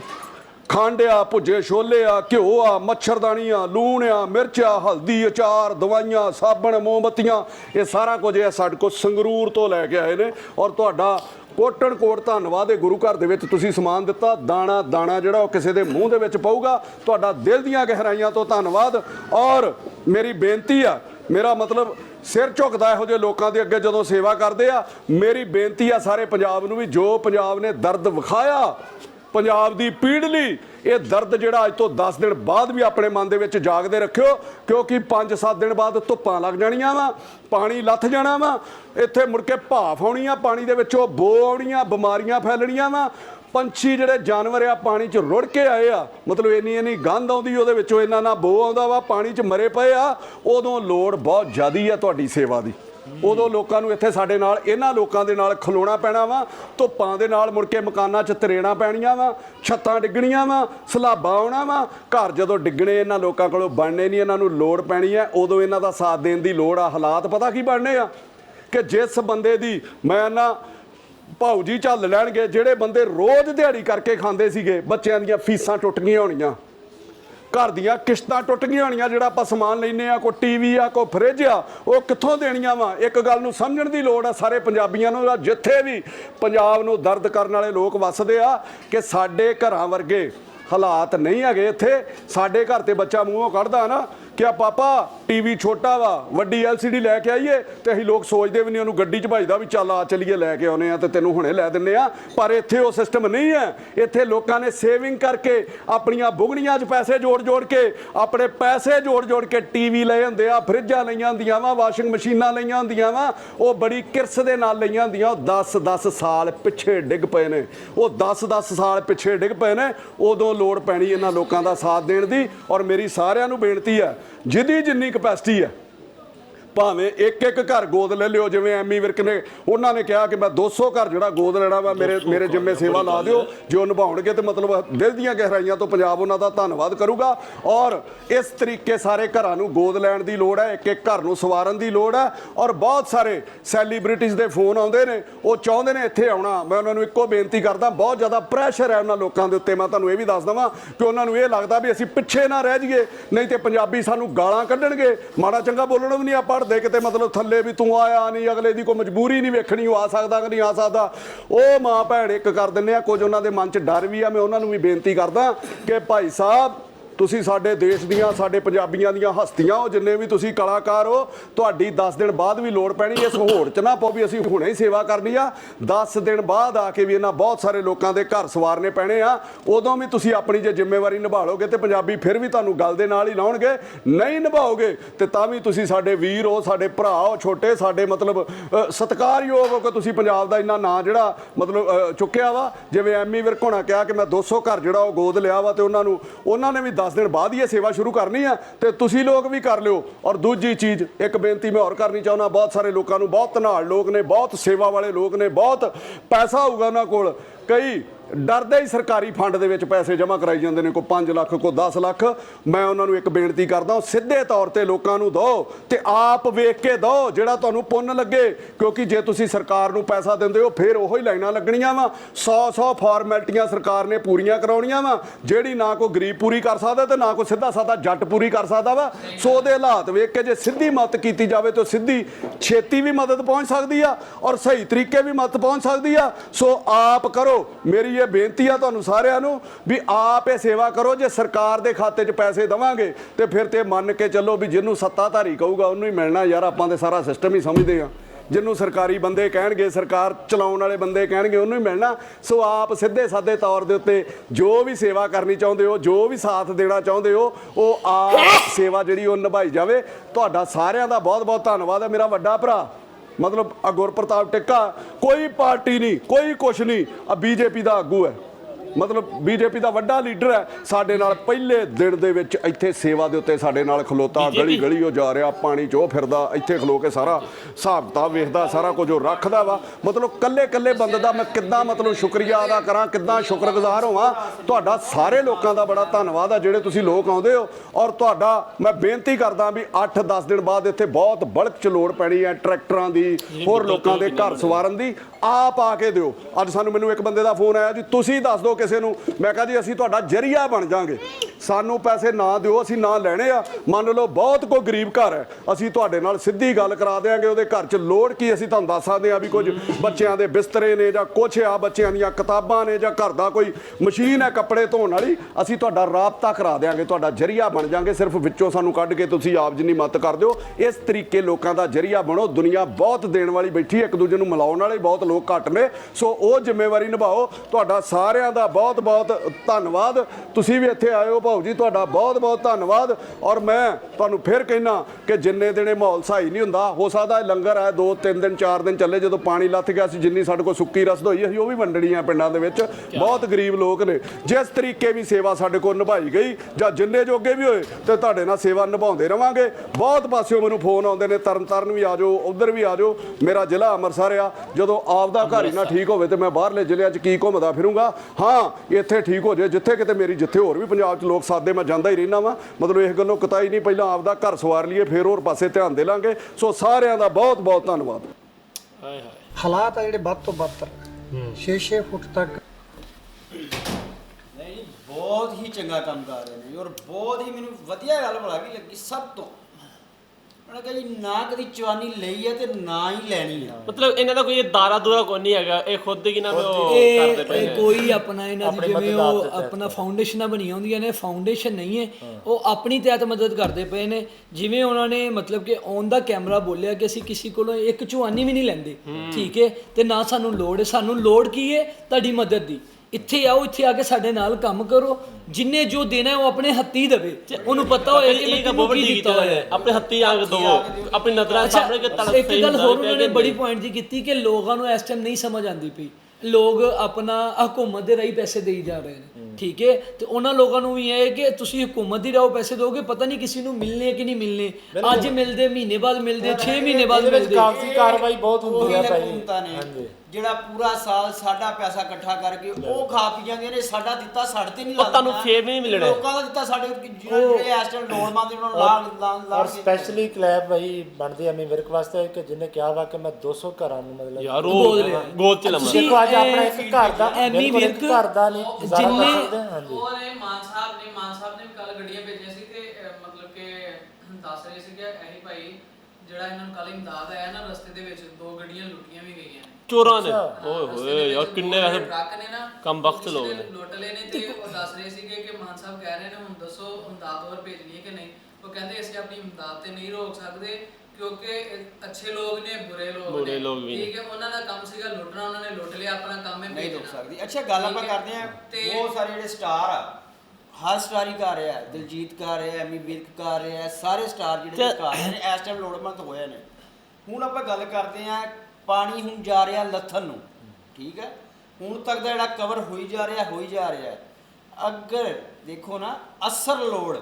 ਖੰਡ ਆ ਭੁੱਜੇ, ਛੋਲੇ ਆ, ਘਿਓ ਆ ਮੱਛਰਦਾਨੀ ਆ ਲੂਣ ਆ, ਮਿਰਚ ਆ, ਹਲਦੀ, ਅਚਾਰ, ਦਵਾਈਆਂ, ਸਾਬਣ, ਮੋਮਬੱਤੀਆਂ, ਇਹ ਸਾਰਾ ਕੁਝ ਇਹ ਸਾਡੇ ਕੋਲ ਸੰਗਰੂਰ ਤੋਂ ਲੈ ਕੇ ਆਏ ਨੇ। ਔਰ ਤੁਹਾਡਾ ਕੋਟਣ ਕੋਟ ਧੰਨਵਾਦ ਹੈ ਗੁਰੂ ਘਰ ਦੇ ਵਿੱਚ ਤੁਸੀਂ ਸਮਾਨ ਦਿੱਤਾ। ਦਾਣਾ ਦਾਣਾ ਜਿਹੜਾ ਉਹ ਕਿਸੇ ਦੇ ਮੂੰਹ ਦੇ ਵਿੱਚ ਪਊਗਾ। ਤੁਹਾਡਾ ਦਿਲ ਦੀਆਂ ਗਹਿਰਾਈਆਂ ਤੋਂ ਧੰਨਵਾਦ। ਔਰ ਮੇਰੀ ਬੇਨਤੀ ਆ, ਮੇਰਾ ਮਤਲਬ ਸਿਰ ਝੁਕਦਾ ਇਹੋ ਜਿਹੇ ਲੋਕਾਂ ਦੇ ਅੱਗੇ ਜਦੋਂ ਸੇਵਾ ਕਰਦੇ ਆ, ਮੇਰੀ ਬੇਨਤੀ ਆ ਸਾਰੇ ਪੰਜਾਬ ਨੂੰ ਵੀ ਜੋ ਪੰਜਾਬ ਨੇ ਦਰਦ ਵਿਖਾਇਆ, ਪੰਜਾਬ ਦੀ ਪੀੜ ਲਈ, ਇਹ ਦਰਦ ਜਿਹੜਾ ਅੱਜ ਤੋਂ 10 ਦਿਨ ਬਾਅਦ ਵੀ ਆਪਣੇ ਮਨ ਦੇ ਵਿੱਚ ਜਾਗਦੇ ਰੱਖਿਓ, ਕਿਉਂਕਿ 5-7 ਦਿਨ ਬਾਅਦ ਧੁੱਪਾਂ ਲੱਗ ਜਾਣੀਆਂ ਵਾ, ਪਾਣੀ ਲੱਥ ਜਾਣਾ ਵਾ, ਇੱਥੇ ਮੁੜ ਕੇ ਭਾਫ ਆਉਣੀ ਆ ਪਾਣੀ ਦੇ ਵਿੱਚੋਂ ਬੋ ਆਉਣੀਆਂ, ਬਿਮਾਰੀਆਂ ਫੈਲਣੀਆਂ ਵਾ ਪੰਛੀ ਜਿਹੜੇ ਜਾਨਵਰ ਆ, ਪਾਣੀ 'ਚ ਰੁੜ ਕੇ ਆਏ ਆ। ਮਤਲਬ ਇੰਨੀ ਇੰਨੀ ਗੰਧ ਆਉਂਦੀ, ਉਹਦੇ ਵਿੱਚੋਂ ਇਹਨਾਂ ਨਾਲ ਬੋ ਆਉਂਦਾ ਵਾ, ਪਾਣੀ 'ਚ ਮਰੇ ਪਏ ਆ। ਉਦੋਂ ਲੋੜ ਬਹੁਤ ਜ਼ਿਆਦੀ ਆ ਤੁਹਾਡੀ ਸੇਵਾ ਦੀ। ਉਦੋਂ ਲੋਕਾਂ ਨੂੰ ਇੱਥੇ ਸਾਡੇ ਨਾਲ, ਇਹਨਾਂ ਲੋਕਾਂ ਦੇ ਨਾਲ ਖਲੋਣਾ ਪੈਣਾ ਵਾ, ਧੁੱਪਾਂ ਦੇ ਨਾਲ ਮੁੜ ਕੇ ਮਕਾਨਾਂ 'ਚ ਤਰੇਣਾ ਪੈਣੀਆਂ ਵਾ, ਛੱਤਾਂ ਡਿੱਗਣੀਆਂ ਵਾ, ਸਲਾਬਾਂ ਆਉਣਾ ਵਾ। ਘਰ ਜਦੋਂ ਡਿੱਗਣੇ, ਇਹਨਾਂ ਲੋਕਾਂ ਕੋਲੋਂ ਬਣਨੇ ਨਹੀਂ, ਇਹਨਾਂ ਨੂੰ ਲੋੜ ਪੈਣੀ ਹੈ ਉਦੋਂ ਇਹਨਾਂ ਦਾ ਸਾਥ ਦੇਣ ਦੀ ਲੋੜ ਆ। ਹਾਲਾਤ ਪਤਾ ਕੀ ਬਣਨੇ ਆ? ਕਿ ਜਿਸ ਬੰਦੇ ਦੀ, ਮੈਂ ਨਾ ਭਾਊ ਜੀ ਚੱਲ ਲੈਣਗੇ, ਜਿਹੜੇ ਬੰਦੇ ਰੋਜ਼ ਦਿਹਾੜੀ ਕਰਕੇ ਖਾਂਦੇ ਸੀਗੇ, ਬੱਚਿਆਂ ਦੀਆਂ ਫੀਸਾਂ ਟੁੱਟ ਗਈਆਂ ਹੋਣੀਆਂ। ਘਰ ਦੀਆਂ ਕਿਸ਼ਤਾਂ ਟੁੱਟ ਗਈਆਂ ਹੋਣੀਆਂ, ਜਿਹੜਾ ਆਪਾਂ ਸਮਾਨ ਲੈਨੇ ਆ ਕੋਈ ਟੀਵੀ ਆ, ਕੋਈ ਫ੍ਰਿਜ ਆ, ਉਹ ਕਿੱਥੋਂ ਦੇਣੀਆਂ ਵਾ? ਇੱਕ ਗੱਲ ਨੂੰ ਸਮਝਣ ਦੀ ਲੋੜ ਆ, ਸਾਰੇ ਪੰਜਾਬੀਆਂ ਨੂੰ ਜਿੱਥੇ ਵੀ ਪੰਜਾਬ ਨੂੰ ਦਰਦ ਕਰਨ ਵਾਲੇ ਲੋਕ ਵੱਸਦੇ ਆ, ਕਿ ਸਾਡੇ ਘਰਾਂ ਵਰਗੇ ਹਾਲਾਤ ਨਹੀਂ ਹੈਗੇ ਇੱਥੇ। ਸਾਡੇ ਘਰ ਤੇ ਬੱਚਾ ਮੂੰਹੋਂ ਕੱਢਦਾ ਨਾ ਕਿਆ ਆ ਪਾਪਾ, ਟੀਵੀ ਛੋਟਾ ਵਾ, ਵੱਡੀ ਐਲਸੀਡੀ ਲੈ ਕੇ ਆਈਏ? ਤੇ ਅਸੀਂ ਲੋਕ ਸੋਚਦੇ ਵੀ ਨਹੀਂ, ਉਹਨੂੰ ਗੱਡੀ 'ਚ ਭਜਦਾ ਵੀ ਚੱਲ ਆ, ਚਲੀਏ ਲੈ ਕੇ ਆਉਨੇ ਆ ਤੇ ਤੈਨੂੰ ਹੁਣੇ ਲੈ ਦਿੰਨੇ ਆ ਪਰ ਇੱਥੇ ਉਹ ਸਿਸਟਮ ਨਹੀਂ ਹੈ। ਇੱਥੇ ਲੋਕਾਂ ਨੇ ਸੇਵਿੰਗ ਕਰਕੇ ਆਪਣੀਆਂ ਬੁਗਣੀਆਂ 'ਚ ਪੈਸੇ ਜੋੜ ਜੋੜ ਕੇ, ਆਪਣੇ ਪੈਸੇ ਜੋੜ ਜੋੜ ਕੇ ਟੀਵੀ ਲਏ ਹੁੰਦੇ ਆ, ਫਰਿੱਜਾਂ ਲਈਆਂ ਹੁੰਦੀਆਂ ਵਾ ਵਾਸ਼ਿੰਗ ਮਸ਼ੀਨਾਂ ਲਈਆਂ ਹੁੰਦੀਆਂ ਵਾ। ਉਹ ਬੜੀ ਕਿਰਸ ਦੇ ਨਾਲ ਲਈਆਂ ਹੁੰਦੀਆਂ, ਉਹ 10 10 ਸਾਲ ਪਿੱਛੇ ਡਿੱਗ ਪਏ ਨੇ। ਉਹ 10 10 ਸਾਲ ਪਿੱਛੇ ਡਿੱਗ ਪਏ ਨੇ। ਉਦੋਂ ਲੋੜ ਪੈਣੀ ਇਹਨਾਂ ਲੋਕਾਂ ਦਾ ਸਾਥ ਦੇਣ ਦੀ। ਔਰ ਮੇਰੀ ਸਾਰਿਆਂ ਨੂੰ ਬੇਨਤੀ ਹੈ ਜਿਹਦੀ ਜਿੰਨੀ ਕਪੈਸਿਟੀ ਹੈ ਭਾਵੇਂ ਇੱਕ ਇੱਕ ਘਰ ਗੋਦ ਲੈ ਲਿਓ ਜਿਵੇਂ ਐਮੀ ਵਿਰਕ ਨੇ ਉਹਨਾਂ ਨੇ ਕਿਹਾ ਕਿ ਮੈਂ 200 ਘਰ ਜਿਹੜਾ ਗੋਦ ਲੈਣਾ ਵਾ ਮੇਰੇ ਮੇਰੇ ਜਿੰਮੇ ਸੇਵਾ ਲਾ ਦਿਓ ਜੋ ਨਿਭਾਉਣਗੇ ਤੇ ਮਤਲਬ ਦਿਲ ਦੀਆਂ ਗਹਿਰਾਈਆਂ ਤੋਂ ਪੰਜਾਬ ਉਹਨਾਂ ਦਾ ਧੰਨਵਾਦ ਕਰੂਗਾ। ਔਰ ਇਸ ਤਰੀਕੇ ਸਾਰੇ ਘਰਾਂ ਨੂੰ ਗੋਦ ਲੈਣ ਦੀ ਲੋੜ ਹੈ ਇੱਕ ਇੱਕ ਘਰ ਨੂੰ ਸਵਾਰਨ ਦੀ ਲੋੜ ਹੈ ਔਰ ਬਹੁਤ ਸਾਰੇ ਸੈਲੀਬ੍ਰਿਟੀਜ਼ ਦੇ ਫੋਨ ਆਉਂਦੇ ਨੇ ਉਹ ਚਾਹੁੰਦੇ ਨੇ ਇੱਥੇ ਆਉਣਾ। ਮੈਂ ਉਹਨਾਂ ਨੂੰ ਇੱਕੋ ਬੇਨਤੀ ਕਰਦਾ ਬਹੁਤ ਜ਼ਿਆਦਾ ਪ੍ਰੈਸ਼ਰ ਹੈ ਉਹਨਾਂ ਲੋਕਾਂ ਦੇ ਉੱਤੇ। ਮੈਂ ਤੁਹਾਨੂੰ ਇਹ ਵੀ ਦੱਸ ਦਵਾਂ ਕਿ ਉਹਨਾਂ ਨੂੰ ਇਹ ਲੱਗਦਾ ਵੀ ਅਸੀਂ ਪਿੱਛੇ ਨਾ ਰਹਿ ਜਾਈਏ ਨਹੀਂ ਤੇ ਪੰਜਾਬੀ ਸਾਨੂੰ ਗਾਲਾਂ ਕੱਢਣਗੇ। ਮਾੜਾ ਚੰਗਾ ਬੋਲਣ ਵੀ ਨਹੀਂ ਆ ਪੜਦੇ ਕਿਤੇ ਮਤਲਬ ਥੱਲੇ ਵੀ ਤੂੰ ਆਇਆ ਨਹੀਂ, ਅਗਲੇ ਦੀ ਕੋਈ ਮਜਬੂਰੀ ਨਹੀਂ ਵੇਖਣੀ, ਉਹ ਆ ਸਕਦਾ ਕਿ ਨਹੀਂ ਆ ਸਕਦਾ। ਉਹ ਮਾਂ ਭੈਣ ਇੱਕ ਕਰ ਦਿੰਦੇ ਆ, ਕੁਝ ਉਹਨਾਂ ਦੇ ਮਨ 'ਚ ਡਰ ਵੀ ਆ, ਮੈਂ ਉਹਨਾਂ ਨੂੰ ਵੀ ਬੇਨਤੀ ਕਰਦਾ ਕਿ ਭਾਈ ਸਾਹਿਬ ਤੁਸੀਂ ਸਾਡੇ ਦੇਸ਼ ਦੀਆਂ, ਸਾਡੇ ਪੰਜਾਬੀਆਂ ਦੀਆਂ ਹਸਤੀਆਂ ਹੋ, ਜਿੰਨੇ ਵੀ ਤੁਸੀਂ ਕਲਾਕਾਰ ਹੋ, ਤੁਹਾਡੀ 10 ਦਿਨ ਬਾਅਦ ਵੀ ਲੋੜ ਪੈਣੀ ਇਸ ਹੋੜ ਚ ਨਾ ਪਾਓ ਵੀ ਅਸੀਂ ਹੁਣੇ ਹੀ ਸੇਵਾ ਕਰਨੀ ਆ। 10 ਦਿਨ ਬਾਅਦ ਆ ਕੇ ਵੀ ਇਹਨਾਂ ਬਹੁਤ ਸਾਰੇ ਲੋਕਾਂ ਦੇ ਘਰ ਸਵਾਰਨੇ ਪੈਣੇ ਆ। ਉਦੋਂ ਵੀ ਤੁਸੀਂ ਆਪਣੀ ਜੇ ਜ਼ਿੰਮੇਵਾਰੀ ਨਿਭਾਲੋਗੇ ਤੇ ਪੰਜਾਬੀ ਫਿਰ ਵੀ ਤੁਹਾਨੂੰ ਗੱਲ ਦੇ ਨਾਲ ਹੀ ਲਾਉਣਗੇ। ਨਹੀਂ ਨਿਭਾਓਗੇ ਤੇ ਤਾਂ ਵੀ ਤੁਸੀਂ ਸਾਡੇ ਵੀਰ ਹੋ, ਸਾਡੇ ਭਰਾ ਹੋ, ਛੋਟੇ, ਸਾਡੇ ਮਤਲਬ ਸਤਿਕਾਰਯੋਗ ਹੋ ਕਿ ਤੁਸੀਂ ਪੰਜਾਬ ਦਾ ਇੰਨਾ ਨਾਂ ਜਿਹੜਾ ਮਤਲਬ ਚੁੱਕਿਆ ਵਾ। ਜਿਵੇਂ ਐਮੀ ਵਿਰਕ ਹੋਣਾ ਕਿਹਾ ਕਿ ਮੈਂ 200 ਘਰ ਜਿਹੜਾ ਉਹ ਗੋਦ ਲਿਆ ਵਾ ਤੇ ਉਹਨਾਂ ਨੂੰ, ਉਹਨਾਂ ਨੇ ਵੀ 10 ਦਿਨ ਬਾਅਦ ਹੀ ਇਹ ਸੇਵਾ ਸ਼ੁਰੂ ਕਰਨੀ ਆ ਤੇ ਤੁਸੀਂ ਲੋਕ ਵੀ ਕਰ ਲਿਓ। ਔਰ ਦੂਜੀ ਚੀਜ਼, ਇੱਕ ਬੇਨਤੀ ਮੈਂ ਹੋਰ ਕਰਨੀ ਚਾਹੁੰਦਾ, ਬਹੁਤ ਸਾਰੇ ਲੋਕਾਂ ਨੂੰ, ਬਹੁਤ ਧਨਾੜ ਲੋਕ ਨੇ, ਬਹੁਤ ਸੇਵਾ ਵਾਲੇ ਲੋਕ ਨੇ, ਬਹੁਤ ਪੈਸਾ ਹੋਊਗਾ ਉਹਨਾਂ ਕੋਲ। ਕਈ ਡਰਦੇ ਹੀ ਸਰਕਾਰੀ ਫੰਡ ਦੇ ਵਿੱਚ ਪੈਸੇ ਜਮ੍ਹਾਂ ਕਰਾਈ ਜਾਂਦੇ ਨੇ ਕੋਈ 5 ਲੱਖ ਕੋਈ 10 ਲੱਖ। ਮੈਂ ਉਹਨਾਂ ਨੂੰ ਇੱਕ ਬੇਨਤੀ ਕਰਦਾ ਹਾਂ, ਸਿੱਧੇ ਤੌਰ ਤੇ ਲੋਕਾਂ ਨੂੰ ਦਿਓ ਤੇ ਆਪ ਵੇਖ ਕੇ ਦਿਓ ਜਿਹੜਾ ਤੁਹਾਨੂੰ ਪੁੰਨ ਲੱਗੇ। ਕਿਉਂਕਿ ਜੇ ਤੁਸੀਂ ਸਰਕਾਰ ਨੂੰ ਪੈਸਾ ਦਿੰਦੇ ਹੋ ਫਿਰ ਉਹੋ ਹੀ ਲਾਈਨਾਂ ਲੱਗਣੀਆਂ ਵਾ। 100 100 ਫਾਰਮੈਲਿਟੀਆਂ ਸਰਕਾਰ ਨੇ ਪੂਰੀਆਂ ਕਰਾਉਣੀਆਂ ਵਾ ਜਿਹੜੀ ਨਾ ਕੋਈ ਗਰੀਬ ਪੂਰੀ ਕਰ ਸਕਦਾ ਤੇ ਨਾ ਕੋਈ ਸਿੱਧਾ ਸਾਦਾ ਜੱਟ ਪੂਰੀ ਕਰ ਸਕਦਾ ਵਾ। ਸੋ ਉਹਦੇ ਹਾਲਾਤ ਵੇਖ ਕੇ ਜੇ ਸਿੱਧੀ ਮਦਦ ਕੀਤੀ ਜਾਵੇ ਤਾਂ ਸਿੱਧੀ ਛੇਤੀ ਵੀ ਮਦਦ ਪਹੁੰਚ ਸਕਦੀ ਆ ਔਰ ਸਹੀ ਤਰੀਕੇ ਵੀ ਮਦਦ ਪਹੁੰਚ ਸਕਦੀ ਆ। ਸੋ ਆਪ ਕਰੋ ਮੇਰੀ ਇਹ ਬੇਨਤੀ ਆ ਤੁਹਾਨੂੰ ਸਾਰਿਆਂ ਨੂੰ ਵੀ ਆਪ ਇਹ ਸੇਵਾ ਕਰੋ, ਜੇ ਸਰਕਾਰ ਦੇ ਖਾਤੇ 'ਚ ਪੈਸੇ ਦਵਾਂਗੇ ਤੇ ਫਿਰ ਤੇ ਮੰਨ ਕੇ ਚੱਲੋ ਵੀ ਜਿਹਨੂੰ ਸੱਤਾਧਾਰੀ ਕਹੂਗਾ, ਉਹਨੂੰ ਹੀ ਮਿਲਣਾ ਯਾਰ, ਆਪਾਂ ਤੇ ਸਾਰਾ ਸਿਸਟਮ ਹੀ ਸਮਝਦੇ ਆ। ਜਿਹਨੂੰ ਸਰਕਾਰੀ ਬੰਦੇ ਕਹਿਣਗੇ, ਸਰਕਾਰ ਚਲਾਉਣ ਵਾਲੇ ਬੰਦੇ ਕਹਿਣਗੇ, ਉਹਨੂੰ ਹੀ ਮਿਲਣਾ। ਸੋ ਆਪ ਸਿੱਧੇ ਸਾਦੇ ਤੌਰ ਦੇ ਉੱਤੇ ਜੋ ਵੀ ਸੇਵਾ ਕਰਨੀ ਚਾਹੁੰਦੇ ਹੋ, ਜੋ ਵੀ ਸਾਥ ਦੇਣਾ ਚਾਹੁੰਦੇ ਹੋ, ਉਹ ਆਪ ਸੇਵਾ ਜਿਹੜੀ ਉਹ ਨਿਭਾਈ ਜਾਵੇ। ਤੁਹਾਡਾ ਸਾਰਿਆਂ ਦਾ ਬਹੁਤ ਬਹੁਤ ਧੰਨਵਾਦ ਹੈ, ਮੇਰਾ ਵੱਡਾ ਭਰਾ। ਮਤਲਬ ਆ ਗੁਰਪ੍ਰਤਾਪ ਟਿੱਕਾ, ਕੋਈ ਪਾਰਟੀ ਨਹੀਂ, ਕੋਈ ਕੁਛ ਨਹੀਂ ਆ ਬੀਜੇਪੀ ਦਾ ਆਗੂ ਹੈ। ਮਤਲਬ ਬੀਜੇਪੀ ਦਾ ਵੱਡਾ ਲੀਡਰ ਹੈ ਸਾਡੇ ਨਾਲ ਪਹਿਲੇ ਦਿਨ ਦੇ ਵਿੱਚ ਇੱਥੇ ਸੇਵਾ ਦੇ ਉੱਤੇ ਸਾਡੇ ਨਾਲ ਖਲੋਤਾ ਗਲੀ ਗਲੀ ਉਹ ਜਾ ਰਿਹਾ ਪਾਣੀ 'ਚ ਉਹ ਫਿਰਦਾ ਇੱਥੇ ਖਲੋ ਕੇ ਸਾਰਾ ਹਿਸਾਬ ਕਿਤਾਬ ਵੇਖਦਾ ਸਾਰਾ ਕੁਝ ਉਹ ਰੱਖਦਾ ਵਾ। ਮਤਲਬ ਕੱਲੇ ਕੱਲੇ ਬੰਦੇ ਦਾ ਮੈਂ ਕਿੱਦਾਂ ਮਤਲਬ ਸ਼ੁਕਰੀਆ ਅਦਾ ਕਰਾਂ ਕਿੱਦਾਂ ਸ਼ੁਕਰਗੁਜ਼ਾਰ ਹੋਵਾਂ? ਤੁਹਾਡਾ ਸਾਰੇ ਲੋਕਾਂ ਦਾ ਬੜਾ ਧੰਨਵਾਦ ਆ ਜਿਹੜੇ ਤੁਸੀਂ ਲੋਕ ਆਉਂਦੇ ਹੋ। ਔਰ ਤੁਹਾਡਾ ਮੈਂ ਬੇਨਤੀ ਕਰਦਾ ਵੀ 8-10 ਦਿਨ ਬਾਅਦ ਇੱਥੇ ਬਹੁਤ ਬਲਕ ਚ ਲੋੜ ਪੈਣੀ ਹੈ ਟਰੈਕਟਰਾਂ ਦੀ ਹੋਰ ਲੋਕਾਂ ਦੇ ਘਰ ਸਵਾਰਨ ਦੀ। ਆਪ ਆ ਕੇ ਦਿਓ। ਅੱਜ ਸਾਨੂੰ ਮੈਨੂੰ ਇੱਕ ਬੰਦੇ ਦਾ ਫੋਨ ਆਇਆ ਜੀ ਤੁਸੀਂ ਦੱਸ ਦਿਓ ਕਿਸੇ ਨੂੰ। ਮੈਂ ਕਿਹਾ ਜੀ, ਅਸੀਂ ਤੁਹਾਡਾ ਜਰੀਆ ਬਣ ਜਾਾਂਗੇ। ਸਾਨੂੰ ਪੈਸੇ ਨਾ ਦਿਓ, ਅਸੀਂ ਨਾ ਲੈਣੇ ਆ। ਮੰਨ ਲਓ, ਬਹੁਤ ਕੋ ਗਰੀਬ ਘਰ ਹੈ। ਅਸੀਂ ਤੁਹਾਡੇ ਨਾਲ ਸਿੱਧੀ ਗੱਲ ਕਰਾ ਦੇਾਂਗੇ ਉਹਦੇ ਘਰ 'ਚ ਲੋੜ ਕੀ? ਅਸੀਂ ਤੁਹਾਨੂੰ ਦੱਸ ਸਕਦੇ ਆ ਵੀ ਕੁਝ ਬੱਚਿਆਂ ਦੇ ਬਿਸਤਰੇ ਨੇ ਜਾਂ ਕੁਛ ਆ, ਬੱਚਿਆਂ ਦੀਆਂ ਕਿਤਾਬਾਂ ਨੇ ਜਾਂ ਘਰ ਦਾ ਕੋਈ ਮਸ਼ੀਨ ਹੈ ਕੱਪੜੇ ਧੋਣ ਵਾਲੀ। ਅਸੀਂ ਤੁਹਾਡਾ ਰਾਬਤਾ ਕਰਾ ਦੇਾਂਗੇ ਤੁਹਾਡਾ ਜਰੀਆ ਬਣ ਜਾਾਂਗੇ। ਸਿਰਫ ਵਿੱਚੋਂ ਸਾਨੂੰ ਕੱਢ ਕੇ ਤੁਸੀਂ ਆਪ ਜਿੰਨੀ ਮਦਦ ਕਰ ਦਿਓ। ਇਸ ਤਰੀਕੇ ਲੋਕਾਂ ਦਾ ਜਰੀਆ ਬਣੋ। ਦੁਨੀਆ ਬਹੁਤ ਦੇਣ ਵਾਲੀ ਬੈਠੀ ਹੈ, ਇੱਕ ਦੂਜੇ ਨੂੰ ਮਿਲਾਉਣ ਵਾਲੇ ਬਹੁਤ ਲੋਕ ਘੱਟ ਨੇ। ਸੋ ਉਹ ਜ਼ਿੰਮੇਵਾਰੀ ਨਿਭਾਓ। ਤੁਹਾਡਾ ਸਾਰਿਆਂ ਦਾ ਬਹੁਤ ਬਹੁਤ ਧੰਨਵਾਦ। ਤੁਸੀਂ ਵੀ ਇੱਥੇ ਆਏ ਹੋ ਭਾਊ ਜੀ ਤੁਹਾਡਾ ਬਹੁਤ ਬਹੁਤ ਧੰਨਵਾਦ। ਔਰ ਮੈਂ ਤੁਹਾਨੂੰ ਫਿਰ ਕਹਿਣਾ ਕਿ ਜਿੰਨੇ ਦਿਨ ਮਾਹੌਲ ਸਹੀ ਨਹੀਂ ਹੁੰਦਾ ਹੋ ਸਕਦਾ ਇਹ ਲੰਗਰ ਹੈ ਦੋ ਤਿੰਨ ਦਿਨ ਚਾਰ ਦਿਨ ਚੱਲੇ ਜਦੋਂ ਪਾਣੀ ਲੱਥ ਗਿਆ ਸੀ ਜਿੰਨੀ ਸਾਡੇ ਕੋਲ ਸੁੱਕੀ ਰਸਦ ਹੋਈ ਅਸੀਂ ਉਹ ਵੀ ਵੰਡਣੀ ਆ ਪਿੰਡਾਂ ਦੇ ਵਿੱਚ। ਬਹੁਤ ਗਰੀਬ ਲੋਕ ਨੇ। ਜਿਸ ਤਰੀਕੇ ਵੀ ਸੇਵਾ ਸਾਡੇ ਕੋਲ ਨਿਭਾਈ ਗਈ ਜਾਂ ਜਿੰਨੇ ਜੋਗੇ ਵੀ ਹੋਏ ਤੇ ਤੁਹਾਡੇ ਨਾਲ ਸੇਵਾ ਨਿਭਾਉਂਦੇ ਰਵਾਂਗੇ। ਬਹੁਤ ਪਾਸਿਓਂ ਮੈਨੂੰ ਫੋਨ ਆਉਂਦੇ ਨੇ ਤਰਨ ਤਾਰਨ ਵੀ ਆ ਜਾਓ ਉਧਰ ਵੀ ਆ ਜਾਓ। ਮੇਰਾ ਜ਼ਿਲ੍ਹਾ ਅੰਮ੍ਰਿਤਸਰ ਆ। ਜਦੋਂ ਆਪਦਾ ਘਰ ਹੀ ਨਾ ਠੀਕ ਹੋਵੇ ਤੇ ਮੈਂ ਬਾਹਰਲੇ ਜ਼ਿਲ੍ਹਿਆਂ 'ਚ ਕੀ ਘੁੰਮਦਾ ਫਿਰੂੰਗਾ। ਹਾਂ ਇੱਥੇ ਠੀਕ ਹੋ ਜਾਏ ਜਿੱਥੇ ਕਿਤੇ ਮੇਰੀ ਜਿੱਥੇ ਹੋਰ ਵੀ ਪੰਜਾਬ 'ਚ ਲੋਕ ਸਾਦੇ ਮੈਂ ਜਾਂਦਾ ਹੀ ਰਹਿਣਾ ਵਾਂ। ਮਤਲਬ ਇਸ ਗੱਲੋਂ ਕਤਾਈ ਨਹੀਂ ਪਹਿਲਾਂ ਆਪਦਾ ਘਰ ਸਵਾਰ ਲਈਏ ਫਿਰ ਹੋਰ ਪਾਸੇ ਧਿਆਨ ਦੇ ਲਾਂਗੇ। ਸੋ ਸਾਰਿਆਂ ਦਾ ਬਹੁਤ ਬਹੁਤ ਧੰਨਵਾਦ। ਹਾਏ ਹਾਏ। ਹਾਲਾਤ ਆ ਜਿਹੜੇ ਵੱਧ ਤੋਂ ਬੱਤਰ 6-6 ਫੁੱਟ ਤੱਕ। ਨਹੀਂ ਬਹੁਤ ਹੀ ਚੰਗਾ ਕੰਮ ਕਰ ਰਹੇ ਨੇ ਔਰ ਬਹੁਤ ਹੀ ਮੈਨੂੰ ਵਧੀਆ ਗੱਲ ਬੜਾ ਵੀ ਲੱਗੀ ਸਭ ਤੋਂ। ਉਹਨਾਂ ਕਿਹਾ ਜੀ ਨਾ ਕਦੀ ਚਵਾਨੀ ਲਈ ਹੈ ਤੇ ਨਾ ਹੀ ਲੈਣੀ ਆ। ਮਤਲਬ ਇਹਨਾਂ ਦਾ ਕੋਈ ਦਾਰਾ ਦੂਰਾ ਕੋਈ ਨਹੀਂ ਹੈਗਾ ਇਹ ਖੁਦ ਹੀ ਨਾ ਉਹ ਇਹ ਕਰਦੇ ਪਏ ਇਹ ਨੇ। ਕੋਈ ਆਪਣਾ ਇਹਨਾਂ ਦੀ ਜਿਵੇਂ ਉਹ ਆਪਣਾ ਫਾਊਂਡੇਸ਼ਨਾਂ ਬਣੀਆਂ ਹੁੰਦੀਆਂ ਨੇ ਫਾਊਂਡੇਸ਼ਨ ਨਹੀਂ ਹੈ। ਉਹ ਆਪਣੀ ਤਹਿਤ ਮਦਦ ਕਰਦੇ ਪਏ ਨੇ। ਜਿਵੇਂ ਉਹਨਾਂ ਨੇ ਮਤਲਬ ਕਿ ਔਨ ਦਾ ਕੈਮਰਾ ਬੋਲਿਆ ਕਿ ਅਸੀਂ ਕਿਸੇ ਕੋਲੋਂ ਇੱਕ ਚੁਆਨੀ ਵੀ ਨਹੀਂ ਲੈਂਦੇ ਠੀਕ ਹੈ ਤੇ ਨਾ ਸਾਨੂੰ ਲੋੜ ਹੈ। ਸਾਨੂੰ ਲੋੜ ਕੀ ਹੈ? ਤੁਹਾਡੀ ਮਦਦ ਦੀ। ਇੱਥੇ ਆਓ ਇੱਥੇ ਆ ਕੇ ਸਾਡੇ ਨਾਲ ਕੰਮ ਕਰੋ। ਜਿੰਨੇ ਜੋ ਦੇਣਾ ਹੈ ਉਹ ਆਪਣੇ ਹੱਥੀ ਦੇਵੇ। ਉਹਨੂੰ ਪਤਾ ਹੋਏ ਕਿ ਮੈਂ ਕੀ ਹੋਇਆ। ਹੈ ਆਪਣੇ ਹੱਥੀ ਅੰਗ ਦਵੋ ਆਪਣੀ ਨਜ਼ਰਾਂ ਸਾਹਮਣੇ ਕਿ ਤੜਪ ਇੱਕ ਗੱਲ ਹੋਰ ਉਹਨਾਂ ਨੇ ਬੜੀ ਪੁਆਇੰਟ ਦੀ ਕੀਤੀ ਕਿ ਲੋਕਾਂ ਨੂੰ ਇਸ ਟਾਈਮ ਨਹੀਂ ਸਮਝ ਆਉਂਦੀ ਪਈ। ਲੋਕ ਆਪਣਾ ਹਕੂਮਤ ਦੇ ਰਾਹੀਂ ਪੈਸੇ ਦੇਈ ਜਾ ਰਹੇ ਨੇ। ਠੀਕ ਹੈ? ਤੇ ਉਹਨਾਂ ਲੋਕਾਂ ਨੂੰ ਵੀ ਇਹ ਹੈ ਕਿ ਤੁਸੀਂ ਹਕੂਮਤ ਦੀ ਰਾਹੋਂ ਪੈਸੇ ਦੋਗੇ ਪਤਾ ਨਹੀਂ ਕਿਸੇ ਨੂੰ ਮਿਲਨੇ ਕਿ ਨਹੀਂ ਮਿਲਨੇ ਅੱਜ ਮਿਲਦੇ ਮਹੀਨੇ ਬਾਅਦ ਮਿਲਦੇ 6 ਮਹੀਨੇ ਬਾਅਦ ਇਹਦੇ ਵਿੱਚ ਮਿਲਦੇ। ਕਾਗਜ਼ੀ ਕਾਰਵਾਈ ਬਹੁਤ ਹੁੰਦੀ ਨੇ। ਭਾਈ ਜਿਹੜਾ ਪੂਰਾ ਸਾਲ ਸਾਡਾ ਪੈਸਾ ਇਕੱਠਾ ਕਰਕੇ ਉਹ ਖਾ ਪੀ ਜਾਂਦੇ ਨੇ ਸਾਡਾ ਦਿੱਤਾ ਸਾਡੇ ਤੇ ਨਹੀਂ ਲੱਗਦਾ ਤੁਹਾਨੂੰ ਫੇਰ ਵੀ ਨਹੀਂ ਮਿਲਣਾ। ਲੋਕਾਂ ਦਾ ਦਿੱਤਾ ਸਾਡੇ ਜਿਹੜੇ ਇਸ ਟਾਈਮ ਲੋੜਵੰਦ ਉਹਨਾਂ ਨੂੰ ਲਾ ਲਾ ਲਾ ਔਰ ਸਪੈਸ਼ਲੀ ਕਲੈਬ ਭਾਈ ਬਣਦੀ ਐਮੀ ਵਰਕ ਵਾਸਤੇ ਕਿ ਜਿਹਨੇ ਕਿਹਾ ਵਾ ਕਿ ਮੈਂ 200 ਘਰਾਂ ਨੂੰ ਮਤਲਬ ਯਾਰ ਉਹ ਗੋਦ ਚ ਲੰਮਾ। ਤੁਸੀਂ ਦੇਖੋ ਅੱਜ ਆਪਣਾ ਇੱਕ ਘਰ ਦਾ ਐਮੀ ਵਿਰਕ ਘਰ ਦਾ ਨਹੀਂ ਜਿੰਨੇ- ਉਹ ਨੇ ਮਾਨ ਸਾਹਿਬ ਨੇ ਮਾਨ ਸਾਹਿਬ ਨੇ ਕੱਲ ਗੱਡੀਆਂ ਭੇਜੀਆਂ ਸੀ ਤੇ ਮਤਲਬ ਕਿ ਦੱਸ ਰਹੇ ਸੀ ਕਿ ਇਹੀ ਭਾਈ ਜਿਹੜਾ ਇਹਨਾਂ ਨੂੰ ਕੱਲ ਇਮਦਾਦ ਆਇਆ ਨਾ ਰਸਤੇ ਦੇ ਵਿੱਚ ਦੋ ਗੱਡੀਆਂ ਲੁੱਟੀਆਂ ਵੀ ਗਈਆਂ ਨੇ ਚੋਰਾਂ ਨੇ ਅੱਛਾ। ਓਏ ਹੋਏ ਯਾਰ ਕਿੰਨੇ ਵੈਸੇ ਟਰੱਕ ਨੇ ਨਾ ਕਮ ਵਕਤ ਲੋਕ ਨੇ। ਲੁੱਟ ਲਏ ਨੇ ਤੇ ਉਹ ਦੱਸ ਰਹੇ ਸੀਗੇ ਕਿ ਮਾਨ ਸਾਹਿਬ ਕਹਿ ਰਹੇ ਨੇ ਹੁਣ ਦੱਸੋ ਇਮਦਾਦ ਹੋਰ ਭੇਜਣੀ ਹੈ ਕਿ ਨਹੀਂ ਉਹ ਕਹਿੰਦੇ ਅਸੀਂ ਆਪਣੀ ਇਮਦਾਦ ਤੇ ਨਹੀਂ ਰੋਕ ਸਕਦੇ ਕਿਉਂਕਿ ਅੱਛੇ ਲੋਕ ਨੇ ਬੁਰੇ ਲੋਕ ਨੇ ਬੁਰੇ ਲੋਕ ਵੀ ਨੇ। ਠੀਕ ਹੈ ਉਹਨਾਂ ਦਾ ਕੰਮ ਸੀਗਾ ਲੁੱਟਣਾ ਉਹਨਾਂ ਨੇ ਲੁੱਟ ਲਿਆ ਆਪਣਾ ਕੰਮ ਹੈ ਨਹੀਂ ਰੁਕ ਭੇਜਣਾ। ਸਕਦੀ ਅੱਛਾ ਗੱਲ ਆਪਾਂ ਠੀਕ ਹੈ? ਕਰਦੇ ਆ ਤੇ ਬਹੁਤ ਸਾਰੇ ਜਿਹੜੇ ਸਟਾਰ ਆ ਹਰ ਸਟਾਰ ਹੀ ਕਰ ਰਿਹਾ ਦਿਲਜੀਤ ਕਰ ਰਿਹਾ ਐਮੀ ਵਿਰਕ ਕਰ ਰਿਹਾ ਸਾਰੇ ਸਟਾਰ ਜਿਹੜੇ ਕਰ ਰਹੇ ਨੇ ਇਸ ਟਾਈਮ ਲੋੜਵੰਦ ਹੋਏ ਨੇ। ਹੁਣ ਆਪਾਂ ਗੱਲ ਕਰਦੇ ਆ ਪਾਣੀ ਹੁਣ ਜਾ ਰਿਹਾ ਲੱਥਣ ਨੂੰ ਠੀਕ ਹੈ? ਹੁਣ ਤੱਕ ਦਾ ਜਿਹੜਾ ਕਵਰ ਹੋਈ ਜਾ ਰਿਹਾ ਹੋਈ ਜਾ ਰਿਹਾ ਹੈ। ਅਗਰ ਦੇਖੋ ਨਾ ਅਸਰ ਲੋੜ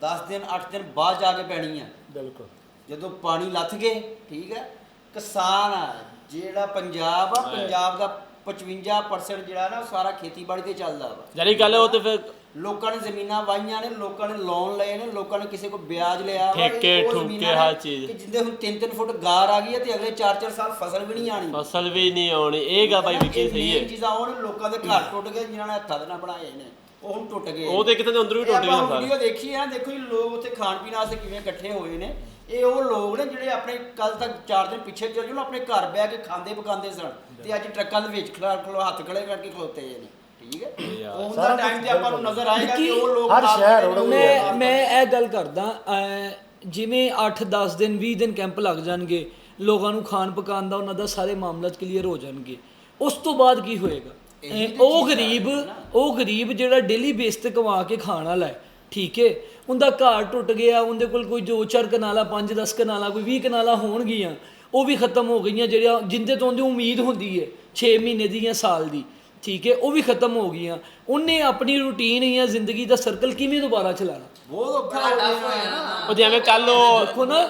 10 ਦਿਨ 8 ਦਿਨ ਬਾਅਦ ਜਾ ਕੇ ਪੈਣੀ ਆ ਬਿਲਕੁਲ। ਜਦੋਂ ਪਾਣੀ ਲੱਥ ਗਏ ਠੀਕ ਹੈ? ਕਿਸਾਨ ਆ ਜਿਹੜਾ ਪੰਜਾਬ ਆ ਪੰਜਾਬ ਦਾ 55% ਜਿਹੜਾ ਨਾ ਉਹ ਸਾਰਾ ਖੇਤੀਬਾੜੀ ਤੇ ਚੱਲਦਾ ਵਾ। ਜਿਹੜੀ ਗੱਲ ਹੈ ਉਹ ਤੇ ਫਿਰ ਲੋਕਾਂ ਨੇ ਜ਼ਮੀਨਾਂ ਵਾਹੀਆਂ ਨੇ ਲੋਕਾਂ ਨੇ ਲੋਨ ਲਏ ਨੇ ਲੋਕਾਂ ਨੇ ਕਿਸੇ ਕੋਲ ਵਿਆਜ ਲਿਆ ਵਾ, ਇਹ ਠੇਕੇ, ਉਹ ਠੁਕੇ, ਜ਼ਮੀਨਾਂ ਹਰ ਨੇ ਚੀਜ਼। ਕਿ ਜਿੰਦੇ ਹੁਣ 3-3 ਫੁੱਟ ਗਾਰ ਆ ਗਈ ਹੈ ਤੇ ਅਗਲੇ 4-4 ਸਾਲ ਫਸਲ ਵੀ ਨਹੀਂ ਆਣੀ ਫਸਲ ਵੀ ਨਹੀਂ ਆਉਣੀ। ਇਹ ਗੱਲ ਭਾਈ ਵਿਕੀ ਸਹੀ ਹੈ। ਚੀਜ਼ਾਂ ਉਹ ਨੇ ਲੋਕਾਂ ਦੇ ਘਰ ਟੁੱਟ ਗਏ ਜਿਨ੍ਹਾਂ ਨੇ ਹੱਥਾਂ ਦੇ ਨਾਲ ਬਣਾਏ ਨੇ ਉਹ ਹੁਣ ਟੁੱਟ ਗਏ ਉਹ ਤੇ ਕਿਤੇ ਦੇ ਅੰਦਰੋਂ ਵੀ ਟੁੱਟ ਗਿਆ ਸਾਰਾ। ਵੀਡੀਓ ਦੇਖੀ ਆ ਦੇਖੋ ਜੀ ਲੋਕ ਉੱਥੇ ਖਾਣ ਪੀਣ ਵਾਸਤੇ ਕਿਵੇਂ ਇਕੱਠੇ ਹੋਏ ਨੇ। ਇਹ ਉਹ ਲੋਕ ਨੇ ਜਿਹੜੇ ਆਪਣੇ ਕੱਲ ਤੱਕ 4 ਦਿਨ ਪਿੱਛੇ ਚੱਲ ਨਾ ਆਪਣੇ ਘਰ ਬਹਿ ਕੇ ਖਾਂਦੇ ਪਕਾਉਂਦੇ ਸਨ। ਤੇ ਅੱਜ ਟਰੱਕਾਂ ਦੇ ਵਿੱਚ ਖੜਾ ਖਲੋ ਹੱਥ ਖੜੇ ਕਰਕੇ ਖਲੋਤੇ ਨੇ। ਠੀਕ ਹੈ? ਉਹ ਦਾ ਸਾਰਾ ਟਾਈਮ ਤੇ ਆਪਾਂ ਨੂੰ ਨਜ਼ਰ ਆਏਗਾ ਕਿ ਉਹ ਲੋਕ ਹਰ ਸ਼ਹਿਰ ਮੈਂ ਮੈਂ ਇਹ ਗੱਲ ਕਰਦਾ ਜਿਵੇਂ 8-10 ਦਿਨ 20 ਦਿਨ ਕੈਂਪ ਲੱਗ ਜਾਣਗੇ ਲੋਕਾਂ ਨੂੰ ਖਾਣ ਪਕਾਉਣ ਦਾ ਉਹਨਾਂ ਦਾ ਸਾਰੇ ਮਾਮਲਾ ਕਲੀਅਰ ਹੋ ਜਾਣਗੇ। ਉਸ ਤੋਂ ਬਾਅਦ ਕੀ ਹੋਏਗਾ? ਉਹ ਗਰੀਬ। ਉਹ ਗਰੀਬ ਜਿਹੜਾ ਡੇਲੀ ਬੇਸ ਤੇ ਕਮਾ ਕੇ ਖਾਣ ਵਾਲਾ ਹੈ ਠੀਕ ਹੈ? ਉਹਦਾ ਘਰ ਟੁੱਟ ਗਿਆ ਉਹਦੇ ਕੋਲ ਕੋਈ ਦੋ ਚਾਰ ਕਨਾਲਾ 5-10 ਕਨਾਲਾ ਕੋਈ 20 ਕਨਾਲਾ ਹੋਣਗੀਆਂ ਉਹ ਵੀ ਖਤਮ ਹੋ ਗਈਆਂ ਜਿਹੜੀਆਂ ਜਿੰਦੇ ਤੋਂ ਉਹਦੀ ਉਮੀਦ ਹੁੰਦੀ ਹੈ 6 ਮਹੀਨੇ ਦੀ ਜਾਂ ਸਾਲ ਦੀ। ਠੀਕ ਹੈ ਉਹ ਵੀ ਖਤਮ ਹੋ ਗਈਆਂ। ਉਹਨੇ ਆਪਣੀ ਰੂਟੀਨ ਜਾਂ ਜ਼ਿੰਦਗੀ ਦਾ ਸਰਕਲ ਕਿਵੇਂ ਦੁਬਾਰਾ ਚਲਾਣਾ? ਬਹੁਤ ਔਖਾ ਬੜਾ ਹੋ ਟਫ ਗਿਆ। ਹੋਇਆ ਨਾ। ਨਾ ਉਹ ਜਿਵੇਂ ਕੱਲ ਉਹ ਦੇਖੋ ਨਾ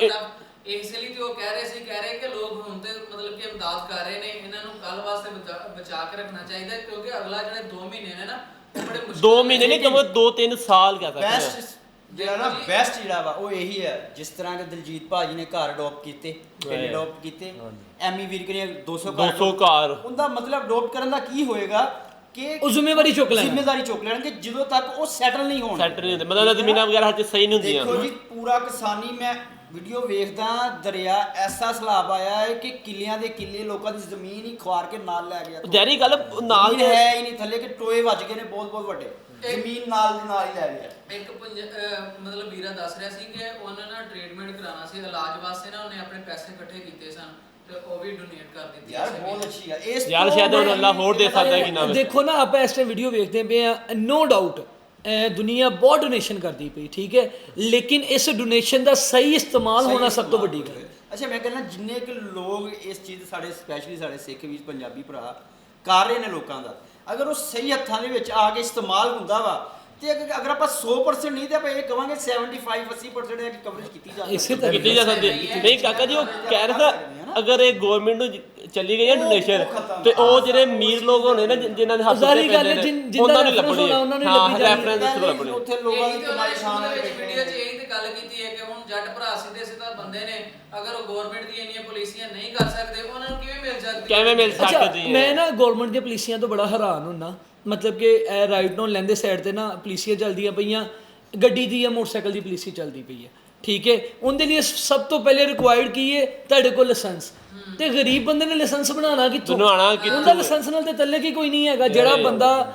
ਇਸ ਲਈ ਤੇ ਉਹ ਕਹਿ ਰਹੇ ਸੀ ਕਹਿ ਰਹੇ ਕਿ ਲੋਕ ਹੁਣ ਤੇ ਮਤਲਬ ਕਿ ਇਮਦਾਦ ਕਰ ਰਹੇ ਨੇ ਇਹਨਾਂ ਨੂੰ ਕੱਲ ਵਾਸਤੇ ਬਚਾ- ਬਚਾ ਕੇ ਰੱਖਣਾ ਚਾਹੀਦਾ ਹੈ ਕਿਉਂਕਿ ਅਗਲਾ ਜਿਹੜੇ 2 ਮਹੀਨੇ ਨੇ ਨਾ ਉਹ ਬੜੇ ਮੁਸ਼ਕਿਲ ਦੋ ਮਹੀਨੇ ਨਹੀਂ ਕਮੋ ਦੋ ਤਿੰਨ ਸਾਲ ਕਹਿ ਸਕਦੇ ਹਾਂ। ਬੈਸਟ ਜਿਹੜਾ ਨਾ ਬੈਸਟ ਜਿਹੜਾ ਵਾ ਉਹ ਇਹੀ ਹੈ ਜਿਸ ਤਰ੍ਹਾਂ ਕਿ ਦਿਲਜੀਤ ਭਾਜੀ ਨੇ ਘਰ ਅਡਾਪਟ ਕੀਤੇ ਪਿੰਡ ਅਡਾਪਟ ਕੀਤੇ ਐਮੀ ਵੀਰਕ ਨੇ 200 ਘਰ 200 ਘਰ। ਉਹਦਾ ਮਤਲਬ ਅਡਾਪਟ ਕਰਨ ਦਾ ਕੀ ਹੋਏਗਾ ਕਿ ਉਹ ਜ਼ਿੰਮੇਵਾਰੀ ਚੁੱਕ ਲੈਣਾ। ਜ਼ਿੰਮੇਵਾਰੀ ਚੁੱਕ ਲੈਣਗੇ ਜਦੋਂ ਤੱਕ ਉਹ ਸੈਟਲ ਨਹੀਂ ਹੋਣ ਸੈਂਟਰ ਨਹੀਂ ਹੁੰਦੇ। ਮਤਲਬ ਜ਼ਮੀਨਾਂ ਵਗੈਰਾ ਹੱਥ ਸਹੀ ਨਹੀਂ ਹੁੰਦੀਆਂ। ਦੇਖੋ ਜੀ ਪੂਰਾ ਕਿਸਾਨੀ ਮੈਂ ਵੀਡੀਓ ਵੇਖਦਾ ਦਰਿਆ ਐਸਾ ਸਲਾਬ ਆਇਆ ਹੈ ਕਿ ਕਿੱਲਿਆਂ ਦੇ ਕਿੱਲੇ ਲੋਕਾਂ ਦੀ ਜ਼ਮੀਨ ਹੀ ਖਵਾਰ ਕੇ ਨਾਲ ਲੈ ਗਿਆ। ਜੈਰੀ ਗੱਲ ਨਾਲ ਹੈ ਹੀ ਨਹੀਂ ਥੱਲੇ ਕਿ ਟੋਏ ਵੱਜ ਗਏ ਨੇ ਬਹੁਤ ਬਹੁਤ ਵੱਡੇ। ਜ਼ਮੀਨ ਨਾਲ ਦੀ ਨਾਲ ਹੀ ਲੈ ਗਿਆ। ਇੱਕ ਮਤਲਬ ਵੀਰਾ ਦੱਸ ਰਿਹਾ ਸੀ ਕਿ ਉਹਨਾਂ ਨਾਲ ਟ੍ਰੀਟਮੈਂਟ ਕਰਾਉਣਾ ਸੀ ਇਲਾਜ ਵਾਸਤੇ ਨਾ ਉਹਨੇ ਆਪਣੇ ਪੈਸੇ ਇਕੱਠੇ ਕੀਤੇ ਸਨ। ਤੇ ਉਹ ਵੀ ਡੋਨੇਟ ਕਰ ਦਿੱਤੇ ਯਾਰ ਬਹੁਤ ਅੱਛੀ ਆ। ਇਸ ਯਾਰ ਤੋਂ ਸ਼ਾਇਦ ਹੁਣ ਬੜੀ ਅੱਲਾ ਹੋਰ ਦੇ ਸਕਦਾ ਹੈ ਕਿ ਨਾ ਦੇਖੋ ਨਾ ਆਪਾਂ ਇਸ ਟਾਈਮ ਵੀਡੀਓ ਵੇਖਦੇ ਪਏ ਆ ਨੋ ਡਾਊਟ ਦੁਨੀਆ ਬਹੁਤ ਡੋਨੇਸ਼ਨ ਕਰਦੀ ਪਈ ਠੀਕ ਹੈ? ਲੇਕਿਨ ਇਸ ਡੋਨੇਸ਼ਨ ਦਾ ਸਹੀ ਇਸਤੇਮਾਲ ਹੋਣਾ ਸਭ ਤੋਂ ਵੱਡੀ ਗੱਲ। ਹੈ ਅੱਛਾ ਮੈਂ ਕਹਿੰਦਾ ਜਿੰਨੇ ਕਿ ਲੋਕ ਇਸ ਚੀਜ਼ ਸਾਡੇ ਸਪੈਸ਼ਲੀ ਸਾਡੇ ਸਿੱਖ ਵੀ ਪੰਜਾਬੀ ਭਰਾ ਕਰ ਰਹੇ ਨੇ ਲੋਕਾਂ ਦਾ। ਅਗਰ ਉਹ ਸਹੀ ਹੱਥਾਂ ਦੇ ਵਿੱਚ ਆ ਕੇ ਇਸਤੇਮਾਲ ਹੁੰਦਾ ਵਾ ਤੇ ਅਗਰ ਅਗਰ ਆਪਾਂ 100% ਨਹੀਂ ਤੇ ਆਪਾਂ ਇਹ ਕਵਾਂਗੇ 75 80% ਦੀ ਕਵਰੇਜ ਕੀਤੀ ਜਾ ਇਸੇ ਤਰ੍ਹਾਂ ਕੀਤੀ ਜਾ ਸਕਦੀ ਹੈ। ਨਹੀਂ ਕਾਕਾ ਜੀ ਉਹ ਕਹਿ ਰਿਹਾ ਸੀ ਅਗਰ ਇਹ ਗਵਰਨਮੈਂਟ ਨੂੰ ਜ- ਚੱਲੀ ਗਈ ਹੈ ਡੋਨੇਸ਼ਨ ਤੇ ਉਹ ਜਿਹੜੇ ਅਮੀਰ ਲੋਕ ਹੋਣੇ ਨੇ ਜਿ- ਜਿਨ੍ਹਾਂ ਦੇ ਹੱਥ ਜ਼ਾਹਰੀ ਗੱਲ ਹੈ, ਜਿਨ- ਜਿਨ੍ਹਾਂ ਉਹਨਾਂ ਦਾ ਨੂੰ reference ਲੱਭਣੀ ਹੋਣਾ, ਉਹਨਾਂ ਨੂੰ ਹਾਂ ਲੱਭੀ ਜਾਣੀ। ਲੱਭਣੀ ਉੱਥੇ ਲੋਕਾਂ ਦੀ ਤੇ ਕਮਾਈ ਸ਼ਾਨ ਦੇ ਵਿੱਚ ਵੀਡੀਓ 'ਚ ਇਹੀ ਤੇ ਗੱਲ ਕੀਤੀ ਹੈ ਕਿ ਹੁਣ ਜੱਟ ਭਰਾ ਸਿੱਧੇ ਸਿੱਧਾ ਬੰਦੇ ਨੇ ਅਗਰ ਉਹ ਗਵਰਨਮੈਂਟ ਦੀਆਂ ਇੰਨੀਆਂ ਪਾਲਿਸੀਆਂ ਨਹੀਂ ਕਰ ਸਕਦੇ ਉਹਨਾਂ ਨੂੰ ਕਿਵੇਂ ਮਿਲ ਸਕਦੀ ਕਿਵੇਂ ਮਿਲ ਅੱਛਾ ਸਕਦੀ ਹੈ? ਮੈਂ ਨਾ ਗਵਰਨਮੈਂਟ ਦੀਆਂ ਪੁਲਿਸੀਆਂ ਤੋਂ ਬੜਾ ਹੈਰਾਨ ਹੁੰਨਾ। ਮਤਲਬ ਕਿ ਇਹ ਰਾਈਟ ਨੂੰ ਲੈਂਦੇ ਸਾਈਡ ਤੇ ਨਾ ਪੁਲਿਸੀਆਂ ਚੱਲਦੀਆਂ ਪਈਆਂ ਗੱਡੀ ਦੀ ਜਾਂ ਮੋਟਰਸਾਈਕਲ ਦੀ ਪੁਲਿਸੀ ਚੱਲਦੀ ਪਈ ਹੈ। ਠੀਕ ਹੈ? ਉਹਦੇ ਲਈ ਸਭ ਤੋਂ ਪਹਿਲੇ ਰਿਕੁਆਇਰਡ ਕੀ ਹੈ? ਤੁਹਾਡੇ ਕੋਲ ਲਾਇਸੈਂਸ ਤੇ ਗਰੀਬ ਬੰਦੇ ਨੇ ਲਾਇਸੈਂਸ ਬਣਾਉਣਾ ਕਿੱਥੋਂ? ਬਣਾਉਣਾ ਕਿੱਥੋਂ? ਉਹਦਾ ਲਾਇਸੈਂਸ ਨਾਲ ਤੇ ਤੱਲੇ ਕੀ ਕੋਈ ਨਹੀਂ ਹੈਗਾ। ਜਿਹੜਾ ਬੰਦਾ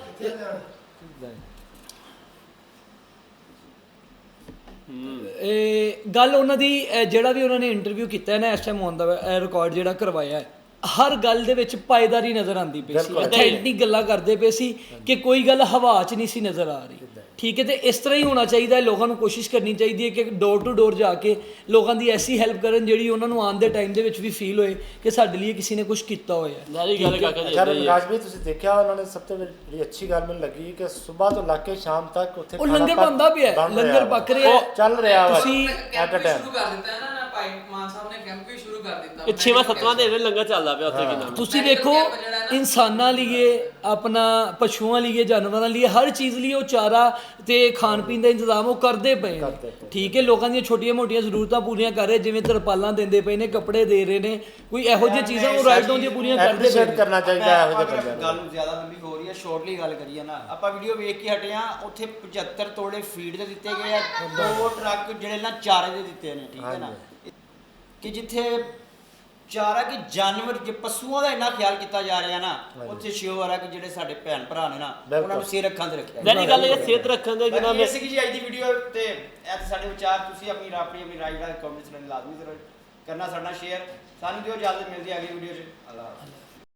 ਇਹ ਗੱਲ ਉਹਨਾਂ ਦੀ ਜਿਹੜਾ ਵੀ ਉਹਨਾਂ ਨੇ ਇੰਟਰਵਿਊ ਕੀਤਾ ਹੈ ਨਾ ਇਸ ਟਾਈਮ ਆਨ ਦਾ ਰਿਕਾਰਡ ਜਿਹੜਾ ਕਰਵਾਇਆ ਹੈ। ਹਰ ਗੱਲ ਦੇ ਵਿੱਚ ਪਾਇਦਾਰੀ ਨਜ਼ਰ ਆਉਂਦੀ ਪਈ ਸੀ। ਅਥੈਂਟਿਕ ਗੱਲਾਂ ਕਰਦੇ ਪਏ ਸੀ ਕਿ ਕੋਈ ਗੱਲ ਹਵਾ 'ਚ ਨਹੀਂ ਸੀ ਨਜ਼ਰ ਆ ਰਹੀ। ਠੀਕ ਹੈ ਤੇ ਇਸ ਤਰ੍ਹਾਂ ਹੀ ਹੋਣਾ ਚਾਹੀਦਾ ਹੈ। ਲੋਕਾਂ ਨੂੰ ਕੋਸ਼ਿਸ਼ ਕਰਨੀ ਚਾਹੀਦੀ ਹੈ ਕਿ ਡੋਰ ਟੂ ਡੋਰ ਜਾ ਕੇ ਲੋਕਾਂ ਦੀ ਐਸੀ ਹੈਲਪ ਕਰਨ ਜਿਹੜੀ ਉਹਨਾਂ ਨੂੰ ਆਉਣ ਦੇ ਟਾਈਮ ਦੇ ਵਿੱਚ ਵੀ ਫੀਲ ਹੋਏ ਕਿ ਸਾਡੇ ਲਈ ਕਿਸੇ ਨੇ ਕੁਝ ਕੀਤਾ ਹੋਇਆ ਹੈ। ਸਾਰੀ ਗੱਲ ਕਾਕਾ ਜੀ ਅੱਛਾ ਪ੍ਰਕਾਸ਼ ਵੀ ਤੁਸੀਂ ਦੇਖਿਆ ਉਹਨਾਂ ਨੇ ਸਭ ਤੋਂ ਜਿਹੜੀ ਅੱਛੀ ਗੱਲ ਮੈਨੂੰ ਲੱਗੀ ਕਿ ਸਵੇਰ ਤੋਂ ਲੱਗ ਕੇ ਸ਼ਾਮ ਤੱਕ ਉੱਥੇ ਉਹ ਲੰਗਰ ਬਣਦਾ ਪਿਆ ਲੰਗਰ। ਪੱਕ ਰਿਹਾ ਚੱਲ ਰਿਹਾ ਵਾ। ਤੁਸੀਂ a ਵੀ time। ਸ਼ੁਰੂ ਕਰ ਦਿੱਤਾ ਹੈ ਨਾ। ਭਾਈ ਮਾਨ ਸਾਹਿਬ ਨੇ ਕੈਂਪ ਵੀ ਸ਼ੁਰੂ ਕਰ ਦਿੱਤਾ। ਇਹ ਛੇਵਾਂ ਸੱਤਵਾਂ ਦੇ ਵਿੱਚ ਲੰਗਰ ਚੱਲਦਾ ਪਿਆ ਉੱਥੇ ਕੀ ਨਾਮ? ਹੈ। ਤੁਸੀਂ Medical ਦੇਖੋ camp ਜਿਹੜਾ ਨਾ- ਇਨਸਾਨਾਂ ਲਈਏ ਆਪਣਾ ਪਸ਼ੂਆਂ ਲਈਏ ਜਾਨਵਰਾਂ ਲਈਏ ਹਰ ਚੀਜ਼ ਲਈ ਉਹ ਚਾਰਾ ਤੇ ਖਾਣ ਪੀਣ ਦਾ ਇੰਤਜ਼ਾਮ ਉਹ ਕਰਦੇ ਪਏ ਨੇ। ਠੀਕ ਹੈ ਲੋਕਾਂ ਦੀਆਂ ਛੋਟੀਆਂ-ਮੋਟੀਆਂ ਜ਼ਰੂਰਤਾਂ ਪੂਰੀਆਂ ਕਰ ਰਹੇ ਜਿਵੇਂ ਤਰਪਾਲਾਂ ਦਿੰਦੇ ਪਏ ਨੇ ਕੱਪੜੇ ਦੇ ਰਹੇ ਨੇ ਕੋਈ ਇਹੋ ਜਿਹੀਆਂ ਚੀਜ਼ਾਂ ਉਹ ਰਾਈਟ ਦੀਆਂ ਪੂਰੀਆਂ ਕਰਦੇ ਪਏ ਐਪਰੀਸ਼ੀਏਟ ਨੇ। ਕਰਨਾ ਚਾਹੀਦਾ ਹੈ ਇਹੋ ਜਿਹੇ ਅਗਰ ਬੰਦਿਆਂ ਨੂੰ। ਗੱਲ ਨੂੰ ਜ਼ਿਆਦਾ ਲੰਬੀ ਹੋ ਰਹੀ ਹੈ ਸ਼ਾਰਟਲੀ ਗੱਲ ਕਰੀਏ ਨਾ। ਆਪਾਂ ਵੀਡੀਓ ਵੇਖ ਕੇ ਹਟੇ ਆ ਉੱਥੇ 75 ਤੋੜੇ ਫੀਡ ਦੇ ਦਿੱਤੇ ਗਏ ਆ ਦੋ ਟਰੱਕ ਜਿਹੜੇ ਨਾ ਚਾਰੇ ਦੇ ਦਿੱਤੇ ਨੇ ਠੀਕ ਹੈ ਨਾ। ਕਿ ਜਿੱਥੇ ਚਾਰਾ ਕਿ ਜਾਨਵਰ ਜੇ ਪਸ਼ੂਆਂ ਦਾ ਇੰਨਾ ਖਿਆਲ ਕੀਤਾ ਜਾ ਰਿਹਾ ਨਾ ਉੱਥੇ ਸ਼ੋਰ ਆ ਕਿ ਜਿਹੜੇ ਸਾਡੇ ਭੈਣ ਭਰਾ ਨੇ ਨਾ ਉਹਨਾਂ ਨੂੰ ਸਿਰ ਅੱਖਾਂ ਤੇ ਰੱਖਿਆ ਜਿਹੜੀ ਗੱਲ ਇਹ ਸਿਹਤ ਰੱਖਣ ਦੇ ਜਨਾਬ ਇਹ ਸੀਗੀ ਜੀ ਅੱਜ ਦੀ ਵੀਡੀਓ ਤੇ ਇਹ ਸਾਡੇ ਵਿਚਾਰ ਤੁਸੀਂ ਆਪਣੀ ਆਪਣੀ ਆਪਣੀ ਰਾਏ ਦਾ ਕਮੈਂਟਸ ਨਾਲ ਲਾਜ਼ਮੀ ਜ਼ਰੂਰ ਕਰਨਾ ਸਾਡਾ ਸ਼ੇਅਰ ਸਾਨੂੰ ਦਿਓ ਇਜਾਜ਼ਤ ਮਿਲਦੀ ਹੈ ਅਗਲੀ ਵੀਡੀਓ 'ਚ। ਅੱਲਾਹ ਹਾਫਿਜ਼।